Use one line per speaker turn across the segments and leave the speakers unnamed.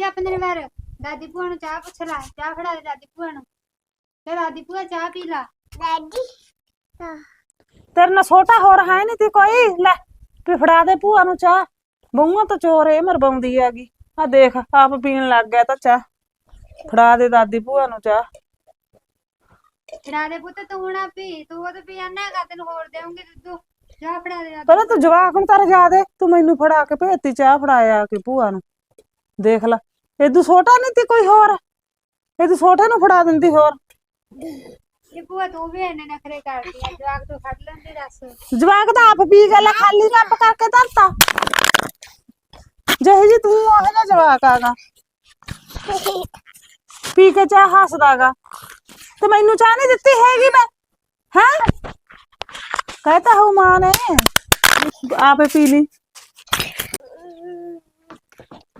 ਜਾ ਪੰਦਰਵਾਰ ਦਾਦੀ ਭੂਆ ਨੂੰ ਚਾਹ ਪੁੱਛ ਲੈ ਚਾਹ ਫੜਾ ਦੇ ਦਾਦੀ ਭੂਆ ਨੂੰ। ਤੇ ਦਾਦੀ ਭੂਆ ਚਾਹ ਪੀ ਲਾ।
ਤੇਰੇ ਨਾਲ ਛੋਟਾ ਹੋਰ ਹੈ ਨਹੀਂ ਤੀ ਕੋਈ? ਲੈ ਵੀ ਫੜਾ ਦੇ ਭੂਆ ਨੂੰ ਚਾਹ। ਬਹੂਆਂ ਤਾਂ ਚੋਰ ਇਹ ਮਰਵਾਉਂਦੀ ਹੈਗੀ। ਆ ਦੇਖ ਆਪ ਪੀਣ ਲੱਗ ਗਿਆ ਤਾਂ ਚਾਹ। ਫੜਾ ਦੇ ਦਾਦੀ ਭੂਆ ਨੂੰ ਚਾਹ।
ਫੜਾ ਦੇ ਪੁੱਤ ਤੂੰ ਨਾ ਪੀ ਤੂੰ ਉਹ ਤੇ ਪੀ ਜਾਨਾ ਹੈਗਾ ਤੈਨੂੰ ਹੋਰ ਦੇਵਾਂਗੇ ਦੁੱਧ। ਚਾਹ ਫੜਾ ਦੇ ਦਾਦੀ
ਪਹਿਲਾਂ ਤੂੰ ਜਵਾਕ ਨੂੰ ਤਾਂ ਰਜਾ ਦੇ। ਤੂੰ ਮੈਨੂੰ ਫੜਾ ਕੇ ਭੇਜਤੀ ਚਾਹ ਫੜਾਇਆ ਕਿ ਭੂਆ ਨੂੰ। ਦੇਖ ਲੈ। ਇਦੋਂ ਛੋਟਾ ਨਹੀਂ ਤੀ ਕੋਈ ਹੋਰ? ਇਹ ਛੋਟੇ ਨੂੰ ਫੜਾ ਦਿੰਦੀ ਹੋਰ?
ਇਹ ਭੂਆ ਤੂੰ ਵੀ ਇੰਨੇ ਨਖਰੇ ਕਰਦੀ ਆ ਜਵਾਕ ਤੋਂ ਫੜ ਲੈਂਦੀ ਦੱਸ।
ਜਵਾਕ ਤਾਂ ਆਪ ਪੀ ਗਿਆ ਲੈ ਖਾਲੀ ਕੱਪ ਕਰਕੇ ਧਰਤਾ। ਜਿਹੇ ਜੀ ਤੂੰ ਉਹ ਜਿਹਾ ਜਵਾਕ ਆਗਾ। ਪੀ ਕੇ ਚਾਹ ਹੱਸਦਾਗਾ ਤੇ ਮੈਨੂੰ ਚਾਹ ਨਹੀਂ ਦਿੱਤੀ ਹੈਗੀ ਮੈਂ? ਹੈ? ਕਹਤਾ ਹੂੰ ਮਾਂ ਨੇ। ਆਪੇ ਪੀ ਲਈ।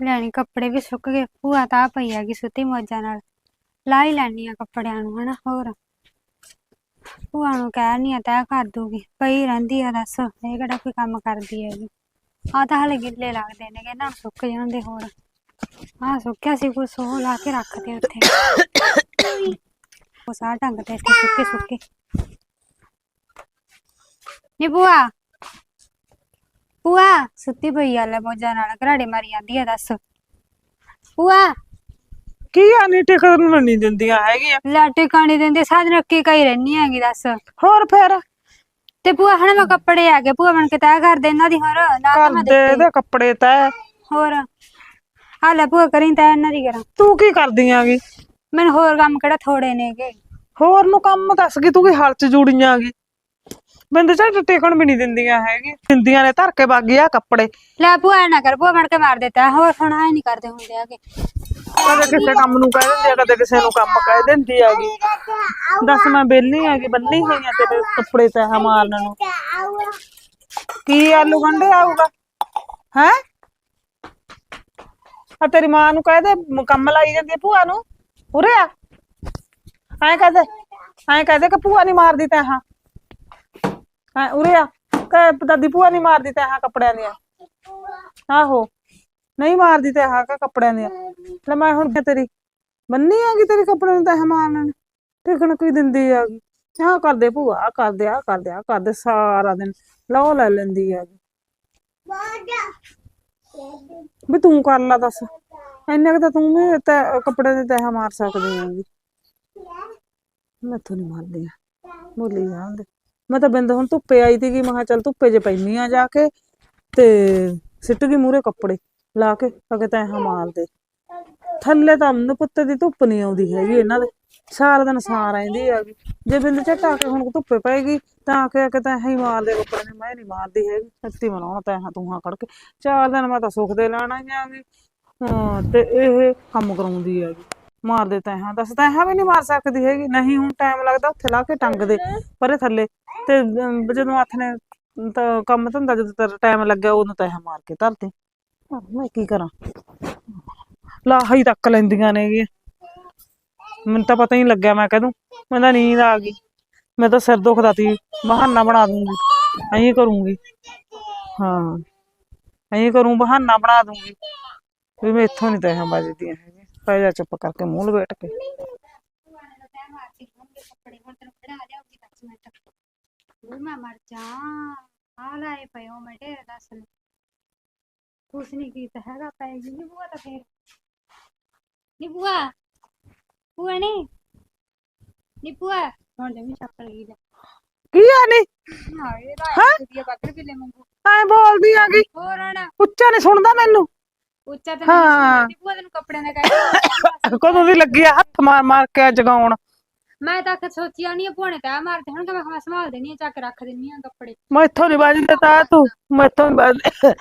ਲੈਣੀ, ਕੱਪੜੇ ਵੀ ਸੁੱਕ ਗਏ, ਭੂਆ ਤਾਂ ਆ ਪਈ ਹੈਗੀ ਸੁੱਤੀ ਮੌਜਾਂ ਨਾਲ। ਲਾ ਹੀ ਲੈਣੀ ਆ ਕੱਪੜਿਆਂ ਨੂੰ, ਹਨਾ, ਹੋਰ। ਭੂਆ ਨੂੰ ਕਹਿ ਕਹਿਣੀ ਆ ਤੈਅ ਕਰ ਦੂਗੀ, ਪਈ ਰਹਿੰਦੀ ਆ ਦੱਸ, ਇਹ ਕਿਹੜਾ ਕੋਈ ਕੰਮ ਕਰਦੀ ਹੈ ਆ ਤਾਂ ਹਲੇ ਗਿੱਲੇ ਲੱਗਦੇ ਨੇ ਕਿ ਨਾ ਸੁੱਕ ਜਾਂਦੇ ਹੋਰ। ਆ ਸੁੱਕਿਆ ਸੀ ਕੁਛ, ਉਹ ਲਾ ਕੇ ਰੱਖਦੇ ਉੱਥੇ। ਉਹ ਸਾਰ ਢੰਗ ਤੇ ਇੱਥੇ ਸੁੱਕੇ ਸੁੱਕੇ। ਨੀ ਭੂਆ ਭੂਆ ਸੁੱਤੀ ਪਈ ਆ ਲੈ ਮੌਜਾਂ ਨਾਲ ਘਰਾੜੇ ਮਾਰੀ ਜਾਂਦੀ ਆ ਦੱਸ। ਭੂਆ।
ਕੀ ਆ ਨਹੀਂ ਟਿਕਣ ਨੂੰ ਨਹੀਂ ਦਿੰਦੀਆਂ ਹੈਗੀਆਂ?
ਲੈ ਟਿਕਾਣੀ ਦਿੰਦੇ ਸਾਧ ਰੱਖੀ ਕਈ ਰਹਿਨੀ ਹੈਗੀ ਦੱਸ।
ਹੋਰ ਫਿਰ?
ਤੇ ਭੂਆ ਹਣ ਮੈਂ ਕੱਪੜੇ ਆ ਗਏ ਭੂਆ ਬਣ ਕੇ ਤੈਅ ਕਰ ਦੇ ਇਹਨਾਂ ਦੀ ਹੋਰ ਨਾ ਤਾਂ ਮੈਂ
ਕਰਦੇ
ਦਿੱਤੇ।
ਇਹਦੇ ਕੱਪੜੇ ਤੈ
ਹੋਰ ਆ ਲੈ ਭੂਆ ਕਰੀ ਤੈਅ ਇਹਨਾਂ ਦੀ ਕਰਾਂ।
ਤੂੰ ਕੀ ਕਰਦੀ ਆਂਗੀ
ਮੈਨੂੰ ਹੋਰ ਕੰਮ ਕਿਹੜਾ ਥੋੜੇ ਨੇਗੇ।
ਹੋਰ ਨੂੰ ਕੰਮ ਦੱਸ ਗਈ ਤੂੰ ਕੀ ਹਾਲ ਚ ਜੁੜੀਆਂ ਗੀ ਬਿੰਦ ਝੱਟ ਟਿਕਣ ਵੀ ਨਹੀਂ ਦਿੰਦੀਆਂ ਹੈਗੀ ਦਿੰਦੀਆਂ ਨੇ ਧਰ ਕੇ ਬਾਗੀ ਆ ਕੱਪੜੇ।
ਲੈ ਭੂਆ ਐਂ ਨਾ ਕਰ ਭੂਆ ਬਣ ਕੇ ਮਾਰ ਦਿੱਤਾ ਹੋਰ ਹੁਣ ਐ ਨਹੀਂ ਕਰਦੇ ਹੁੰਦੇ ਹੈਗੇ।
ਕਦੇ ਕਿਸੇ ਕੰਮ ਨੂੰ ਕਹਿ ਦਿੰਦੀ ਆ ਕਦੇ ਕਿਸੇ ਨੂੰ ਕੰਮ ਕਹਿ ਦਿੰਦੀ ਆਗੀ ਦੱਸ ਮੈਂ ਬੇਲੀ ਆਗੀ ਬੰਨੀ ਹੋਈ ਆ ਤੇਰੇ ਕੱਪੜੇ ਤੈਂ ਮਾਰਨ ਨੂੰ। ਕੀ ਆਲੂ ਗੰਢੇ ਆਊਗਾ? ਹੈ? ਆ ਤੇਰੀ ਮਾਂ ਨੂੰ ਕਹਿ ਦੇ ਮ- ਕੰਮ ਲਾਈ ਜਾਂਦੀ ਆ ਭੂਆ ਨੂੰ। ਉਰੇ ਆ। ਐਂ ਕਹਿ ਦੇ ਐਂ ਕਹਿ ਦੇ ਕਿ ਭੂਆ ਨਹੀਂ ਮਾਰਦੀ ਤੈਂ ਹਾਂ ਹਾਂ, ਉਰੇ ਆ। ਕਹਿ ਦਾਦੀ ਭੂਆ ਨਹੀਂ ਮਾਰਦੀ ਤੈਂ ਹਾਂ ਕੱਪੜਿਆਂ ਦੀਆਂ। ਆਹੋ। ਨਹੀਂ ਮਾਰਦੀ ਤੈਂ ਹਾਂ ਕਾ ਕੱਪੜਿਆਂ ਦੀਆਂ। ਲੈ ਮੈਂ ਹੁਣ ਕਿਆ ਤੇਰੀ ਬੰਨੀ ਆਗੀ ਤੇਰੇ ਕੱਪੜਿਆਂ ਨੂੰ ਤੈਂ ਮਾਰਨ ਟਿਕਣ ਕੋਈ ਦਿੰਦੀ ਆਗੀ ਆਹ ਕਰਦੇ ਭੂਆ, ਆਹ ਕਰਦੇ ਆਹ ਕਰਦੇ ਆਹ ਕਰਦੇ ਸਾਰਾ ਦਿਨ। ਲਓ ਲੈ ਲੈਂਦੀ ਆਗੀ ਵੀ ਤੂੰ ਕਰ ਲਾ ਦੱਸ। ਇੰਨੇ ਕੁ ਤਾਂ ਤੂੰ ਵੀ ਤੈ ਕੱਪੜੇ ਦੇ ਤੈਹ ਮਾਰ ਸਕਦੀ ਆਂਗੀ ਮੈਥੋਂ ਨਹੀਂ ਮਾਰਦੀ ਬੋਲੀ ਜਾਂਦੇ ਮੈਂ ਤਾਂ ਬਿੰਦ ਹੁਣ ਧੁੱਪੇ ਆਈ ਸੀਗੀ, ਮੈਂ ਕਿਹਾ ਚੱਲ ਧੁੱਪੇ 'ਚ ਪੈਣੀ ਆ ਜਾ ਕੇ ਤੇ ਸਿੱਟ ਗਈ ਮੂਰੇ ਕੱਪੜੇ ਲਾ ਕੇ ਅਗੇ ਤੈਹ ਮਾਰਦੇ ਥੱਲੇ ਤਾਂ ਮੈਨੂੰ ਪੁੱਤੇ ਦੀ ਧੁੱਪ ਨਹੀਂ ਆਉਂਦੀ ਹੈਗੀ ਇਹਨਾਂ ਦੇ, ਸਾਰਾ ਦਿਨ ਸਾਰ ਰਹਿੰਦੀ ਹੈਗੀ ਜੇ ਬਿੰਦ ਝਟਾ ਕੇ ਹੁਣ ਧੁੱਪੇ ਪਏਗੀ ਤਾਂ ਆ ਕੇ ਤਾਂ ਹੀ ਮਾਰਦੇ ਕੱਪੜੇ ਨੇ, ਮੈਂ ਨਹੀਂ ਮਾਰਦੀ ਹੈਗੀ। ਸੱਤੀ ਮਨਾਉਣਾ ਤਾਂ ਹਾਂ, ਤੂੰ ਹਾਂ ਕੜ ਕੇ। ਚਾਰ ਦਿਨ ਮੈਂ ਤਾਂ ਸੁੱਖ ਦੇ ਲੈਣਾ ਹੀ ਆਂਗੀ ਹਾਂ, ਤੇ ਇਹ ਕੰਮ ਕਰਾਉਂਦੀ ਹੈਗੀ। ਮਾਰਦੇ ਤਾਂ ਹਾਂ ਦੱਸ ਤਾਂ ਹਾਂ ਵੀ ਨਹੀਂ ਮਾਰ ਸਕਦੀ ਹੈਗੀ ਨਹੀਂ ਹੁਣ ਟਾਈਮ ਲੱਗਦਾ ਉੱਥੇ ਲਾ ਕੇ ਟੰਗ ਦੇ ਪਰੇ ਥੱਲੇ ਤੇ ਅਮ, ਜਦੋਂ ਹੱਥ ਨੇ ਤਾਂ ਕੰਮ ਧੰਦਾ ਜਦੋਂ ਤੇਰਾ ਟਾਈਮ ਲੱਗਿਆ ਉਦੋਂ ਤਾਂ ਮਾਰ ਕੇ ਧਰਦੇ ਆਹ, ਮੈਂ ਕੀ ਕਰਾਂ ਲਾਹਾ ਹੀ ਤੱਕ ਲੈਂਦੀਆਂ ਨੇ ਇਹ ਮੈਨੂੰ ਤਾਂ ਪਤਾ ਹੀ ਨਹੀਂ ਲੱਗਿਆ ਮੈਂ ਕਹਦੂੰ ਮੈਨੂੰ ਤਾਂ ਨੀਂਦ ਆ ਗਈ ਮੈਂ ਤਾਂ ਸਿਰ ਦੁਖਦਾ ਤੀ ਬਹਾਨਾ ਬਣਾ ਦੂੰਗੀ ਐਂ ਕਰੂੰਗੀ ਹਾਂ ਐਂ ਕਰੂੰ ਬਹਾਨਾ ਬਣਾ ਦੂੰਗੀ ਵੀ ਮੈਂ ਇੱਥੋਂ ਨਹੀਂ ਤੈਹਾਂ ਵੱਜਦੀਆਂ ਹੈਗੀਆਂ ਪੈ ਜਾ ਚੁੱਪ ਕਰਕੇ ਮੂੰਹ ਲਪੇਟ ਕੇ
ਭੂਆ ਨੇ ਤਾਂ ਤੈਅ ਮਾਰਤੀ ਹੋਣਗੇ ਕੱਪੜੇ ਹੁਣ ਤੈਨੂੰ ਖੜਾ ਲਿਆਉਗੀ 10 ਮਿੰਟ ਉਹ ਮੈਂ ਮਰ ਜਾ ਆ ਲਾਏ ਪਏ ਹੋ ਮੈਂ ਢੇਰ ਦੱਸ ਕੁਛ ਨਹੀਂ ਕੀਤਾ ਹੈਗਾ ਪੈਗੀ ਨਹੀਂ ਬੂਆ ਤਾਂ ਫੇਰ ਨੀ ਬੂਆ ਬੂਆ ਨੇ ਨੀ ਬੂਆ ਹੁਣ ਜਮੀ ਚੱਪਲ ਗਈ ਲੈ
ਕੀ ਆ ਨੀ
ਹਾਂ ਇਹ ਤਾਂ ਵਧੀਆ ਬੱਕਰ ਵੀ ਲੈ ਮੰਗੂ
ਐ ਬੋਲਦੀ ਆਗੀ
ਹੋਰ ਹਣ
ਉੱਚਾ ਨਹੀਂ ਸੁਣਦਾ ਮੈਨੂੰ
ਉੱਚਾ ਤਾਂ
ਹਾਂ।
ਨਹੀਂ ਬੂਆ ਤੈਨੂੰ ਕੱਪੜਿਆਂ ਦਾ ਕਹਿ
ਕਦੋਂ ਦੀ ਲੱਗੀ ਆ? ਹੱਥ ਮਾਰ ਮਾਰ ਕੇ ਜਗਾਉਣ
ਮੈਂ ਤਾਂ ਆਖ ਸੋਚਿਆ ਨਹੀਂ ਭੂਆ ਨੇ ਤੈਅ ਮਾਰਦੇ ਹੁਣ ਕਿ ਮੈਂ ਕਿਹਾ ਮੈਂ ਸੰਭਾਲ ਦੇਣੀ ਆ ਚੱਕ ਰੱਖ ਦਿੰਨੀ ਆ ਕੱਪੜੇ।
ਮੈਂ ਇੱਥੋਂ ਨਹੀਂ ਵੱਜਦੇ ਤਾਂ ਤੂੰ ਮੈਂ ਇੱਥੋਂ ਨਹੀਂ ਵੱਜਦੇ।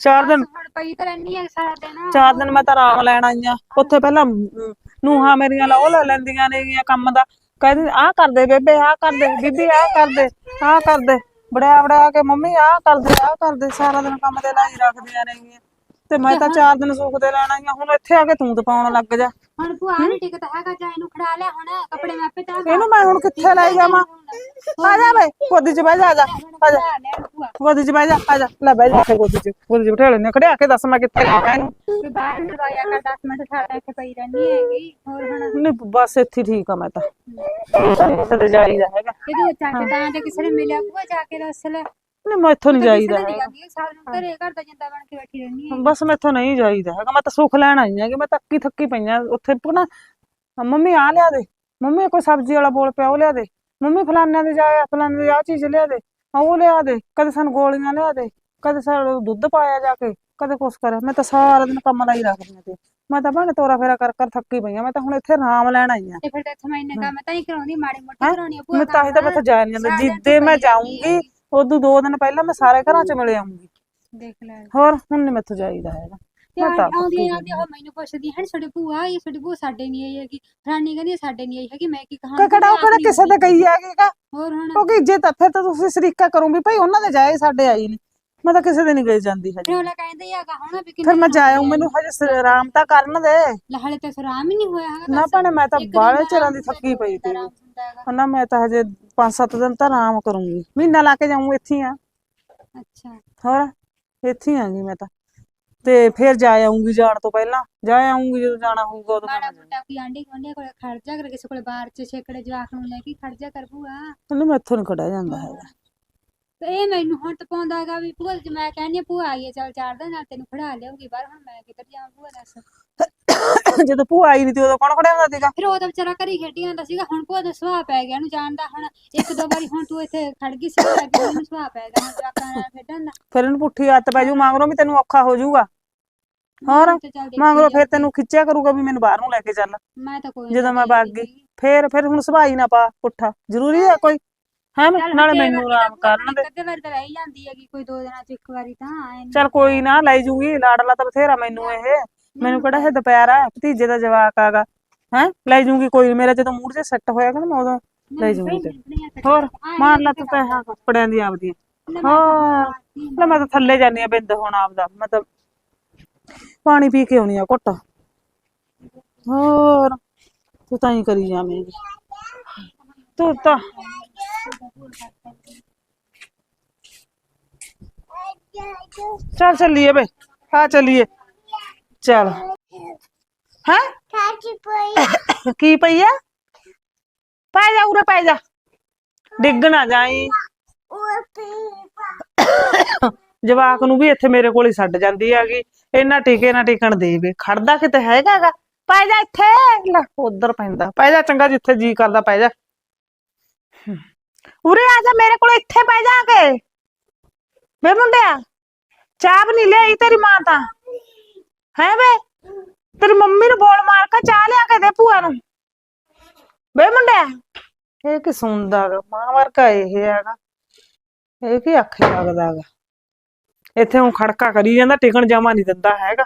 ਚਾਰ ਦਿਨ
ਹੁਣ ਪਈ ਤਾਂ ਰਹਿਨੀ ਆ ਸਾਰਾ ਦਿਨ।
ਚਾਰ ਦਿਨ ਮੈਂ ਤਾਂ ਆਰਾਮ ਲੈਣ ਆਈ ਆ। ਉੱਥੇ ਪਹਿਲਾਂ ਨੂਹਾਂ ਮੇਰੀਆਂ ਲਾ ਉਹ ਲੈ ਲੈਂਦੀਆਂ ਨੇਗੀਆਂ ਕੰਮ ਦਾ। ਕਹਿੰਦੀ ਆਹ ਕਰਦੇ ਬੇਬੇ ਆਹ ਕਰਦੇ ਬੀਬੀ ਆਹ ਕਰਦੇ ਆਹ ਕਰਦੇ। ਬੜਿਆ ਬੜਿਆ ਕੇ ਮੰਮੀ ਆਹ ਕਰਦੇ ਆਹ ਕਰਦੇ ਸਾਰਾ ਦਿਨ ਕੰਮ ਤੇ ਲਾਈ ਰੱਖਦੀਆਂ ਨੇਗੀਆਂ ਤੇ ਮੈਂ ਤਾਂ ਚਾਰ ਦਿਨ ਸੁੱਖ ਦੇ ਲੈਣ ਆਈ ਆ ਹੁਣ ਇੱਥੇ ਆ ਕੇ ਤੂੰ ਤਪਾਉਣ ਲੱਗ ਜਾ।
ਹੁਣ ਭੂਆ ਨਹੀਂ ਟਿਕਦਾ ਹੈਗਾ ਜਾਂ ਇਹਨੂੰ ਖੜਾ ਲਿਆ ਹੁਣ ਕੱਪੜੇ ਮੈਂ ਆਪੇ ਤਾਂ
ਇਹਨੂੰ ਮੈਂ ਹੁਣ ਕਿੱਥੇ ਲੈ ਜਾਵਾਂ? ਆ ਜਾ ਬਈ ਗੋਦੀ 'ਚ ਬਹਿ ਜਾ ਆ ਜਾ ਆ ਜਾ। ਗੋਦੀ 'ਚ ਬਹਿ ਜਾ ਆ ਜਾ ਲੈ ਬਹਿ ਜਾ ਇੱਥੇ ਗੋਦੀ 'ਚ। ਗੋਦੀ 'ਚ ਬਿਠਾ ਲੈਨੇ ਖੜਿਆ ਕੇ ਦੱਸ ਮੈਂ ਕਿੱਥੇ ਲਾਵਾਂ ਇਹਨੂੰ।
ਵੀ ਬਾਹਰ ਨੂੰ ਦਵਾਇਆ ਕਰ 10 ਮਿੰਟ ਛੱਡ ਇੱਥੇ ਪਈ ਰਹਿਣੀ ਹੈਗੀ ਹੋਰ ਹੁਣ।
ਨਹੀਂ ਬਸ ਇੱਥੇ ਠੀਕ ਆ ਮੈਂ ਤਾਂ। ਤੇ ਜਾਈਦਾ ਹੈਗਾ।
ਇਹਦੇ ਚਾਚੇ ਤਾਂ ਤੇ ਕਿਸੇ ਨੇ ਮਿਲਿਆ ਭੂਆ ਜਾ ਕੇ ਦੱਸ ਲੈ।
ਨਹੀਂ ਮੈਂ ਇੱਥੋਂ ਨਹੀਂ ਜਾਈਦਾ ਹੈਗਾ।
ਨਹੀਂ ਸਾਲ ਨੂੰ ਘਰੇ ਘਰ ਦਾ ਜਿੰਦਾ ਬਣ ਕੇ ਬੈਠੀ ਰਹਿਣੀ ਹੈ
ਬਸ ਮੈਥੋਂ ਨਹੀਂ ਜਾਈਦਾ ਹੈਗਾ ਮੈਂ ਤਾਂ ਸੁੱਖ ਲੈਣ ਆਈ ਹਾਂ ਕਿ ਮੈਂ ਤਾਂ ਅੱਕੀ ਥੱਕੀ ਪਈਆਂ ਉੱਥੇ ਪੁਣਾ ਮੰਮੀ ਆ ਲਿਆ ਦੇ। ਮੰਮੀ ਕੋਈ ਸਬਜ਼ੀ ਵਾਲਾ ਬੋਲ ਪਿਆ ਉਹ ਲਿਆ ਦੇ। ਮੰਮੀ ਫਲਾਨਿਆਂ ਦੇ ਜਾਇਆ ਫਲਾਨੇ ਦੇ ਆ ਚੀਜ਼ ਲਿਆ ਦੇ। ਆਹ ਉਹ ਲਿਆ ਦੇ ਕਦੇ ਸਾਨੂੰ ਗੋਲੀਆਂ ਲਿਆ ਦੇ ਕਦੇ ਸਾਨੂੰ ਦੁੱਧ ਪਾਇਆ ਜਾ ਕੇ ਕਦੇ ਕੁਛ ਕਰ ਮੈਂ ਤਾਂ ਸਾਰਾ ਦਿਨ ਕੰਮ ਲਾਈ ਰੱਖਦੀ ਹਾਂ ਤੇ। ਮੈਂ ਤਾਂ ਭਾਣੇ ਤੋਰਾ ਫੇਰਾ ਕਰ ਕਰ ਥੱਕੀ ਪਈਆਂ ਮੈਂ ਤਾਂ ਹੁਣ ਇੱਥੇ ਆਰਾਮ ਲੈਣ ਆਈ ਹਾਂ
ਤੇ ਫਿਰ ਤਾਂ ਇੱਥੇ ਮੈਂ ਇੰਨੇ ਕੰਮ ਤਾਂ ਹੀ ਕਰਾਉਂਦੀ ਮਾੜੀ ਮੋਟੀ ਕਰਾਉਣੀ ਆ ਭੂਆ
ਮੈਂ ਤਾਂ ਹੀ ਤਾਂ ਮੈਥੋਂ ਜਾ ਨਹੀਂ ਜਾਂਦਾ ਜਿੱਦੇ ਮੈਂ ਜਾਊਂਗੀ ਉਦੋਂ ਦੋ ਦਿਨ ਪਹਿਲਾਂ ਮੈਂ ਸਾਰੇ ਘਰਾਂ 'ਚ ਮਿਲ ਆਉਂਗੀ।
ਦੇਖ ਲੈ।
ਹੋਰ ਹੁਣ ਨਹੀਂ ਮੈਥੋਂ ਜਾਈਦਾ ਹੈਗਾ।
ਤੇ
ਮੈਂ ਤਾਂ
ਆਉਂਦੀ ਆਉਂਦੀ ਉਹ ਮੈਨੂੰ ਪੁੱਛਦੀ ਹੈ ਸਾਡੀ ਭੂਆ ਇਹ ਸਾਡੀ ਭੂਆ ਸਾਡੇ ਨਹੀਂ ਆਈ ਹੈਗੀ। ਫਲਾਨੀ ਕਹਿੰਦੀ ਸਾਡੇ ਨਹੀਂ ਆਈ ਹੈਗੀ ਮੈਂ ਕੀ ਕਹਾਂ?
ਕਿਹੜਾ ਉਹ ਕਿਹੜਾ ਕਿਸੇ ਦੇ
ਹੋਰ ਹੁਣ?
ਕਿਉਂਕਿ ਇੱਜ਼ਤ ਆ, ਫਿਰ ਤਾਂ ਤੁਸੀਂ ਸਰੀਕਾ ਕਰੋ ਵੀ ਭਾਈ ਉਹਨਾਂ ਦੇ ਜਾਏ ਸਾਡੇ ਆਈ ਨਹੀਂ ਮੈਂ ਤਾਂ ਕਿਸੇ ਦੇ ਨਹੀਂ ਗਈ ਜਾਂਦੀ ਹਜੇ।
ਉਹ ਕਹਿੰਦੇ ਹੈਗਾ ਹੁਣ ਵੀ
ਫਿਰ ਮੈਂ ਜਾਇਆ ਮੈਨੂੰ ਹਜੇ ਸ- ਆਰਾਮ ਤਾਂ ਕਰਨ ਦੇ।
ਲਹਲੇ ਤੇ ਸਰਾਮ ਹੀ ਨਹੀਂ ਹੋਇਆ ਹੈਗਾ
ਨਾ
ਦੱਸ।
ਭੈਣੇ ਮੈਂ ਤਾਂ
ਇੱਕ ਦਿਨ
ਬਾਹਲੇ
ਦਾ
ਚਿਰਾਂ ਦੀ
ਆਰਾਮ
ਥੱਕੀ ਪਈ ਤੀ।
ਆਰਾਮ ਹੁੰਦਾ ਹੈਗਾ।
ਨਾ ਮੈਂ ਤਾਂ ਹਜੇ 5-7 ਦਿਨ ਤਾਂ ਆਰਾਮ ਕਰੂੰਗੀ। ਮਹੀਨਾ ਲਾ ਕੇ ਜਾਊਂ ਇੱਥੇ ਹੀ ਆ।
ਅੱਛਾ।
ਹੋਰ ਇੱਥੇ ਹੀ ਆਂਗੀ ਮੈਂ ਤਾਂ। ਤੇ ਫਿਰ ਜਾ ਆਉਂਗੀ ਜਾਣ ਤੋਂ ਪਹਿਲਾਂ। ਜਾ ਆਉਂਗੀ ਜਦੋਂ ਜਾਣਾ ਹੋਊਗਾ ਉਦੋਂ
ਮਾੜਾ ਮੋਟਾ ਕੋਈ ਆਂਢੀ ਗੁਆਂਢੀ ਕੋਲ ਖੜ ਜਾ ਕਰ ਕਿਸੇ ਕੋਲ ਬਾਹਰ ਚ ਛੇਕੜੇ ਜਵਾਕ ਨੂੰ ਲੈ ਕੇ ਖੜ ਜਾ ਕਰ ਭੂਆ।
ਮੈਨੂੰ ਮੈਥੋਂ ਨਹੀਂ ਖੜਿਆ ਜਾਂਦਾ ਹੈਗਾ।
ਤੇ ਇਹ ਮੈਨੂੰ ਹੁਣ ਤਾਂ ਪਾਉਂਦਾ ਹੈਗਾ ਵੀ ਭੂਆ ਜੇ ਮੈਂ ਕਹਿੰਦੀ ਹਾਂ ਭੂਆ ਆਈਏ ਚੱਲ ਚਾਰ ਦਿਨ ਨਾਲ ਤੈਨੂੰ ਖੜਾ ਲਿਆਉਗੀ ਬਾਹਰ ਹੁਣ ਮੈਂ ਕਿੱਧਰ ਜਾਵਾਂ ਭੂਆ ਦੱਸ।
ਜਦੋਂ ਭੂਆ ਆਈ ਨਹੀਂ ਤੇ ਉਦੋਂ ਕੌਣ ਖੜਿਆ ਹੁੰਦਾ ਸੀਗਾ?
ਫਿਰ ਉਹ ਤਾਂ ਵਿਚਾਰਾ ਘਰੀ ਖੇਡੀ ਜਾਂਦਾ ਸੀਗਾ ਹੁਣ ਭੂਆ ਦਾ ਸੁਭਾਅ ਪੈ ਗਿਆ ਇਹਨੂੰ ਜਾਣਦਾ ਹੁਣ ਇੱਕ ਦੋ ਵਾਰੀ ਹੁਣ ਤੂੰ ਇੱਥੇ ਖੜ ਗਈ ਸੀ ਫਿਰ ਇਹਨੂੰ ਸੁਭਾਅ ਪੈ ਗਿਆ ਹੁਣ ਜਵਾਕਾਂ ਨਾਲ ਖੇਡਣ ਦਾ।
ਫਿਰ ਇਹਨੂੰ ਪੁੱਠੀ ਹੱਥ ਪੈ ਜੂ ਮਗਰੋਂ ਵੀ ਤੈਨੂੰ ਔਖਾ ਹੋ ਜਾਊਗਾ ਹੋਰ?
ਤੇ ਚੱਲ ਦੇਖੀ
ਮਗਰੋਂ ਫਿਰ। ਤੈਨੂੰ ਖਿੱਚਿਆ ਕਰੂਗਾ ਵੀ ਮੈਨੂੰ ਬਾਹਰ ਨੂੰ ਲੈ ਕੇ ਚੱਲ।
ਮੈਂ ਤਾਂ ਕੋਈ
ਜਦੋਂ ਮੈਂ ਵਗ ਗਈ। ਫੇਰ ਫਿਰ ਹੁਣ ਸੁਭਾਈ ਨਾ ਪਾ ਪੁੱਠਾ। ਜ਼ਰੂਰੀ ਹੈ ਕੋਈ? ਹੈ
ਚੱਲ
ਨਾਲੇ
ਜੇ
ਮੈਨੂੰ
ਵਾਰੀ
ਆਰਾਮ
ਤਾਂ
ਕਰਨ ਦੇ।
ਅੱਧੇ ਵਾਰੀ ਤਾਂ ਰਹਿ ਹੀ ਜਾਂਦੀ ਹੈਗੀ ਕੋਈ ਦੋ ਦਿਨਾਂ ਚ ਇੱਕ ਵਾਰੀ ਤਾਂ ਆਏ ਨੀ।
ਚੱਲ ਕੋਈ ਨਾ ਲੈ ਜੂਗੀ ਲਾਡਲਾ ਤਾਂ ਬਥੇਰਾ ਮੈਨੂੰ ਇਹ। ਮੈਨੂੰ ਕਿਹੜਾ ਇਹ ਦੁਪਹਿਰ ਆ ਭਤੀਜੇ ਦਾ ਜਵਾਕ ਆਗਾ। ਹੈ? ਲੈ ਜੂਗੀ ਕੋਈ ਨੀ, ਮੇਰਾ ਜਦੋਂ ਮੂਡ 'ਚ ਸੈੱਟ ਹੋਏਗਾ ਨਾ ਮੈਂ ਉਦੋਂ ਲੈ
ਨਹੀਂ,
ਜੂਗੀ ਤੇ।
ਨਹੀਂ, ਨਹੀਂ, ਨਹੀਂ,
ਹੋਰ
ਆਏਂ
ਮਾਰ
ਨੀ
ਲਾ
ਕਿਤੇ
ਤੂੰ ਪੈਸਾ ਕੱਪੜਿਆਂ ਦੀ ਆਪਦੀ
ਲੈ ਮੈਂ
ਹਾਂ
ਤਾਂ
ਲੈ ਮੈਂ ਤਾਂ ਥੱਲੇ ਜਾਨੀ ਆ ਬਿੰਦ ਹੁਣ ਆਪਦਾ ਮਤਲਬ ਪਾਣੀ ਪੀ ਕੇ ਆਉਣੀ ਆ ਘੁੱਟ। ਹੋਰ ਤੂੰ ਤਾਂ ਹੀ ਕਰੀ ਜਾਵੇਂਗੀ। ਤੂੰ ਤਾਂ ਚੱਲ ਚੱਲੀਏ ਬੇ ਆ ਚੱਲੀਏ। ਚੱਲ। ਹੈ? ਕੀ ਪਈ ਆ? ਪੈ ਜਾ ਉਰੇ, ਪੈ ਜਾ। ਡਿੱਗ ਨਾ ਜਾਈ। ਜਵਾਕ ਨੂੰ ਵੀ ਇੱਥੇ ਮੇਰੇ ਕੋਲ ਹੀ ਛੱਡ ਜਾਂਦੀ ਹੈਗੀ। ਇਹਨਾਂ ਟੀਕੇ ਨਾ ਟਿਕਣ ਦੇਵੇ ਖੜਦਾ ਕਿਤੇ ਹੈਗਾਗਾ ਪੈ ਜਾ ਇੱਥੇ। ਲੈ, ਉਧਰ ਪੈਂਦਾ। ਪੈ ਜਾ ਚੰਗਾ, ਜਿੱਥੇ ਜੀ ਕਰਦਾ, ਪੈ ਜਾ। ਉਰੇ ਆ ਜਾ, ਮੇਰੇ ਕੋਲ ਇੱਥੇ ਪੈ ਜਾ ਕੇ ਵੇ ਮੁੰਡਿਆ, ਚਾਹ ਵੀ ਨਹੀਂ ਲਿਆਈ ਤੇਰੀ ਮਾਂ ਤਾਂ। ਹੈ ਵੇ, ਤੇਰੀ ਮੰਮੀ ਨੂੰ ਬੋਲ ਮਾਰ ਕੇ ਚਾਹ ਲਿਆ ਕੇ ਦੇ ਭੂਆ ਨੂੰ। ਵੇ ਮੁੰਡਿਆ, ਇਹ ਕੀ ਸੁਣਦਾ ਗਾ ਮਾਂ ਵਰਗਾ ਇਹ ਹੈਗਾ। ਇਹ ਕੀ ਅੱਖੇ ਲੱਗਦਾ ਗਾ ਇੱਥੇ ਹੁਣ ਖੜਕਾ ਕਰੀ ਜਾਂਦਾ, ਟਿਕਣ ਜਮਾ ਨਹੀਂ ਦਿੰਦਾ ਹੈਗਾ।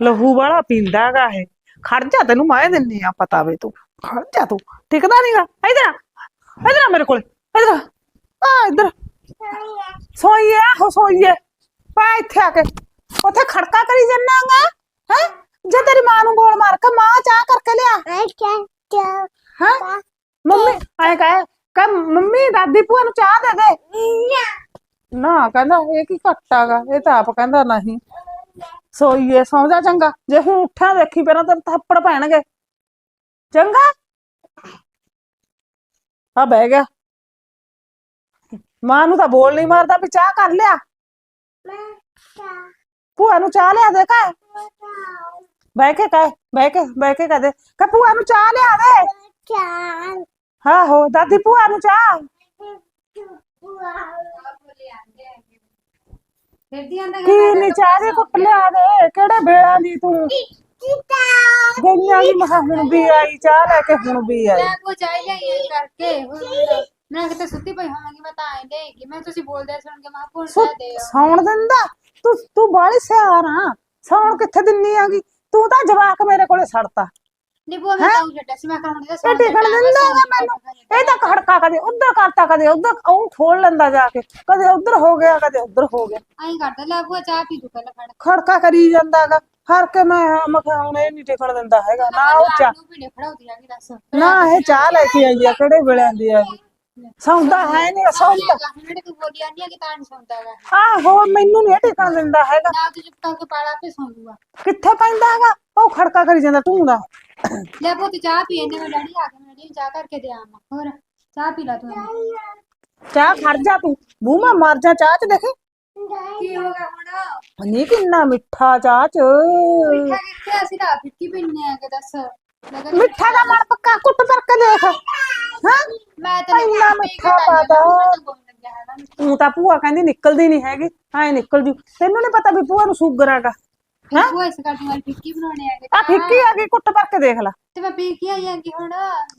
ਲਹੂ ਵਾਲਾ ਪੀਂਦਾ ਹੈਗਾ ਇਹ। ਖੜ ਜਾ ਤੈਨੂੰ ਮੈਂ ਦਿੰਨੀ ਆ, ਪਤਾ ਵੇ ਤੂੰ। ਖੜ ਜਾ ਤੂੰ। ਟਿਕਦਾ ਨਹੀਂਗਾ ਇਧਰ ਇਧਰ ਆ ਮੇਰੇ ਕੋਲ, ਇਧਰ ਆ। ਆ, ਇਧਰ। ਸੋਈਏ, ਆਹੋ ਸੋਈਏ। ਪਾ ਇੱਥੇ ਆ ਕੇ। ਉੱਥੇ ਖੜਕਾ ਕਰੀ ਜੰਨਾਗਾ ਹੈ? ਜੇ ਤੇਰੀ ਮਾਂ ਨੂੰ ਗੋਲ ਮਾਰ ਕੇ ਮਾਂ ਚਾਹ ਕਰਕੇ ਲਿਆ। ਹਾਂ? ਮੰਮੀ, ਐ ਕਹੇ, ਕਹ, ਮੰਮੀ, ਦਾਦੀ ਭੂਆ ਨੂੰ ਚਾਹ ਦੇ ਦੇ। ਨਾ, ਕਹਿੰਦਾ ਇਹ ਕੀ ਘਟਾਗਾ ਇਹ ਤਾਂ ਆਪ ਕਹਿੰਦਾ ਨਹੀਂ। ਸੋਈਏ, ਸੌਂ ਜਾ ਚੰਗਾ। ਜੇ ਹੁਣ ਉੱਠਾਂ ਦੇਖੀ ਪਹਿਲਾਂ ਤੈਨੂੰ ਥੱਪੜ ਪੈਣਗੇ। ਚੰਗਾ? ਆ ਬਹਿ ਗਿਆ। ਮਾਂ ਨੂੰ ਤਾਂ ਬੋਲ ਨਹੀਂ ਮਾਰਦਾ ਵੀ ਚਾਹ ਕਰ ਲਿਆ। ਭੂਆ ਨੂੰ ਚਾਹ ਲਿਆ ਦੇ ਕਾ ਬਹਿ ਕੇ ਕਹੇ ਬਹਿ ਕੇ ਬਹਿ ਕੇ ਕਹਦੇ ਕਿ ਭੂਆ ਨੂੰ ਚਾਹ ਲਿਆ ਦੇ। ਹਾਂ ਹੋ ਦਾਦੀ ਭੂਆ ਨੂੰ ਚਾਹ। ਕੀ ਨੀ ਚਾਹ ਦੇ ਕੁੱਟ ਲਿਆ ਦੇ ਕਿਹੜੇ ਵੇਲਾ ਦੀ ਤੂੰ? ਗਈਆਂ ਦੀ ਮਹਾ ਹੁਣ ਵੀ ਆਈ ਚਾਹ ਲੈ ਕੇ ਹੁਣ ਵੀ ਆਈ।
ਮੈਂ ਕੋ ਚਾਹ ਲਿਆਈ ਕਰਕੇ। ਹੋਰ ਮੈਂ ਕਿਤੇ ਸੁੱਤੀ ਪਈ ਹੋਵਾਂਗੀ ਮੈਂ ਤਾਂ ਆਏ ਦੇਗੀ ਮੈਂ ਤੁਸੀਂ ਬੋਲਦੇ ਸੁਣ ਕੇ ਮੈਂ ਭੁੱਲ ਜਾ ਦੇ
ਸੌਣ ਦਿੰਦਾ? ਤੂੰ ਤੂੰ ਬਾਹਲੀ ਸਿਆਰ ਆ। ਸੌਣ ਕਿੱਥੇ ਦਿੰਨੀ ਆਗੀ ਤੂੰ ਤਾਂ ਜਵਾਕ ਮੇਰੇ ਕੋਲੇ ਛੱਡਤਾ
ਨਿਬੂ ਮੈਂ ਤਾਂ ਛੱਡਿਆ ਸੀ ਮੈਂ ਕਹਾਂਗੀ ਦਾ
ਇਹ ਟਿਕਣ ਦਿੰਦਾ ਮੈਨੂੰ। ਇਹ ਤਾਂ ਖੜਕਾ ਕਦੇ ਉਧਰ ਕਰਤਾ ਕਦੇ ਉਧਰ। ਉਹ ਖੋਲ ਲੈਂਦਾ ਜਾ ਕੇ। ਕਦੇ ਉਧਰ ਹੋ ਗਿਆ ਕਦੇ ਉਧਰ ਹੋ ਗਿਆ।
ਕਰਦਾ ਲੈ ਬੂਆ ਚਾਹ ਪੀ ਤੂੰ ਪਹਿਲਾਂ ਫੜ
ਖੜਕਾ ਕਰੀ ਜਾਂਦਾਗਾ। ਹਰ ਕੇ ਮੈਂ ਮੈਂ ਕਿਹਾ ਹੁਣ ਇਹ ਨਹੀਂ ਟਿਕਣ ਦਿੰਦਾ ਹੈਗਾ ਨਾ ਉਹ ਚਾਹ
ਨੂੰ ਫੜਾਉਂਦੀ ਦੱਸ।
ਇਹ ਚਾਹ ਲੈ ਕੇ ਆਈ ਆ ਕਿਹੜੇ ਵੇਲੇ ਆਂਦੀ ਆ ਸੌਂਦਾ ਹੈ ਨਹੀਂ ਸੌਂਦਾ।
ਜਿਹੜੇ ਤੂੰ ਬੋਲੀ ਆਨੀ ਆ ਕਿ ਤਾਂ ਨਹੀਂ ਸੌਂਦਾ ਗਾ
ਆਹੋ ਮੈਨੂੰ ਨਹੀਂ ਟਿਕਣ ਦਿੰਦਾ ਹੈਗਾ।
ਨਾ ਤੂੰ ਚੁੱਪ ਕਰਕੇ ਪਾਲਾ ਤੇ ਸੌਂ ਜੂਗਾ
ਕਿੱਥੇ ਪੈਂਦਾ ਹੈਗਾ? ਉਹ ਖੜਕਾ ਕਰੀ ਜਾਂਦਾ ਤੂੰ ਦਾ।
ਲੈ ਪੁੱਤ ਚਾਹ ਪੀ ਇਹਨੇ ਮੈਂ ਡੈਡੀ ਆ ਕੇ ਮੈਂ ਡੈਡੀ ਨੂੰ ਚਾਹ ਕਰਕੇ ਦੇ ਆਵਾਂ। ਹੋਰ ਚਾਹ ਪੀ ਲੈ ਤੂੰ।
ਚਾਹ ਖੜ ਜਾ ਤੂੰ। ਮੂੰਹ ਮਾ ਮਰ ਜਾ ਚਾਹ ਚ ਦੇਖੇ।
ਕੀ ਹੋ ਗਿਆ ਹੁਣ?
ਨਹੀਂ ਕਿੰਨਾ ਮਿੱਠਾ ਚਾਹ ਚ।
ਮਿੱਠਾ ਕਿੱਥੇ ਅਸੀਂ ਤਾਂ ਫਿੱਕੀ ਪੀਨੇ ਆ ਕਿ ਦੱਸ? ਕਿਹਾ
ਮਿੱਠਾ ਦਾ ਮਨ ਪੱਕਾ ਕੁੱਟ ਪਰ ਕੇ ਦੇਖ। ਹਾਂ?
ਮੈਂ ਤਾਂ
ਇੰਨਾ ਮਿੱਠਾ ਪਾਤਾ। ਤੂੰ ਤਾਂ ਭੂਆ ਕਹਿੰਦੀ ਨਿਕਲਦੀ ਨਹੀਂ ਹੈਗੀ ਐ ਨਿਕਲ ਜੂ। ਤੈਨੂੰ ਨਹੀਂ ਪਤਾ ਵੀ ਭੂਆ ਨੂੰ ਸ਼ੂਗਰ ਹੈਗਾ।
ਹਾਂ? ਉਹ ਇਸ ਕਰਕੇ ਮੈਂ ਫਿੱਕੀ ਬਣਾਉਣੇ ਆ
ਆ ਫਿੱਕੀ ਆ ਗਈ ਕੁੱਟ ਪਰ ਕੇ ਦੇਖ ਲੈ।
ਤੇ ਮੈਂ ਪੀ ਕੇ ਆਈ ਆਂਗੀ ਹੁਣ?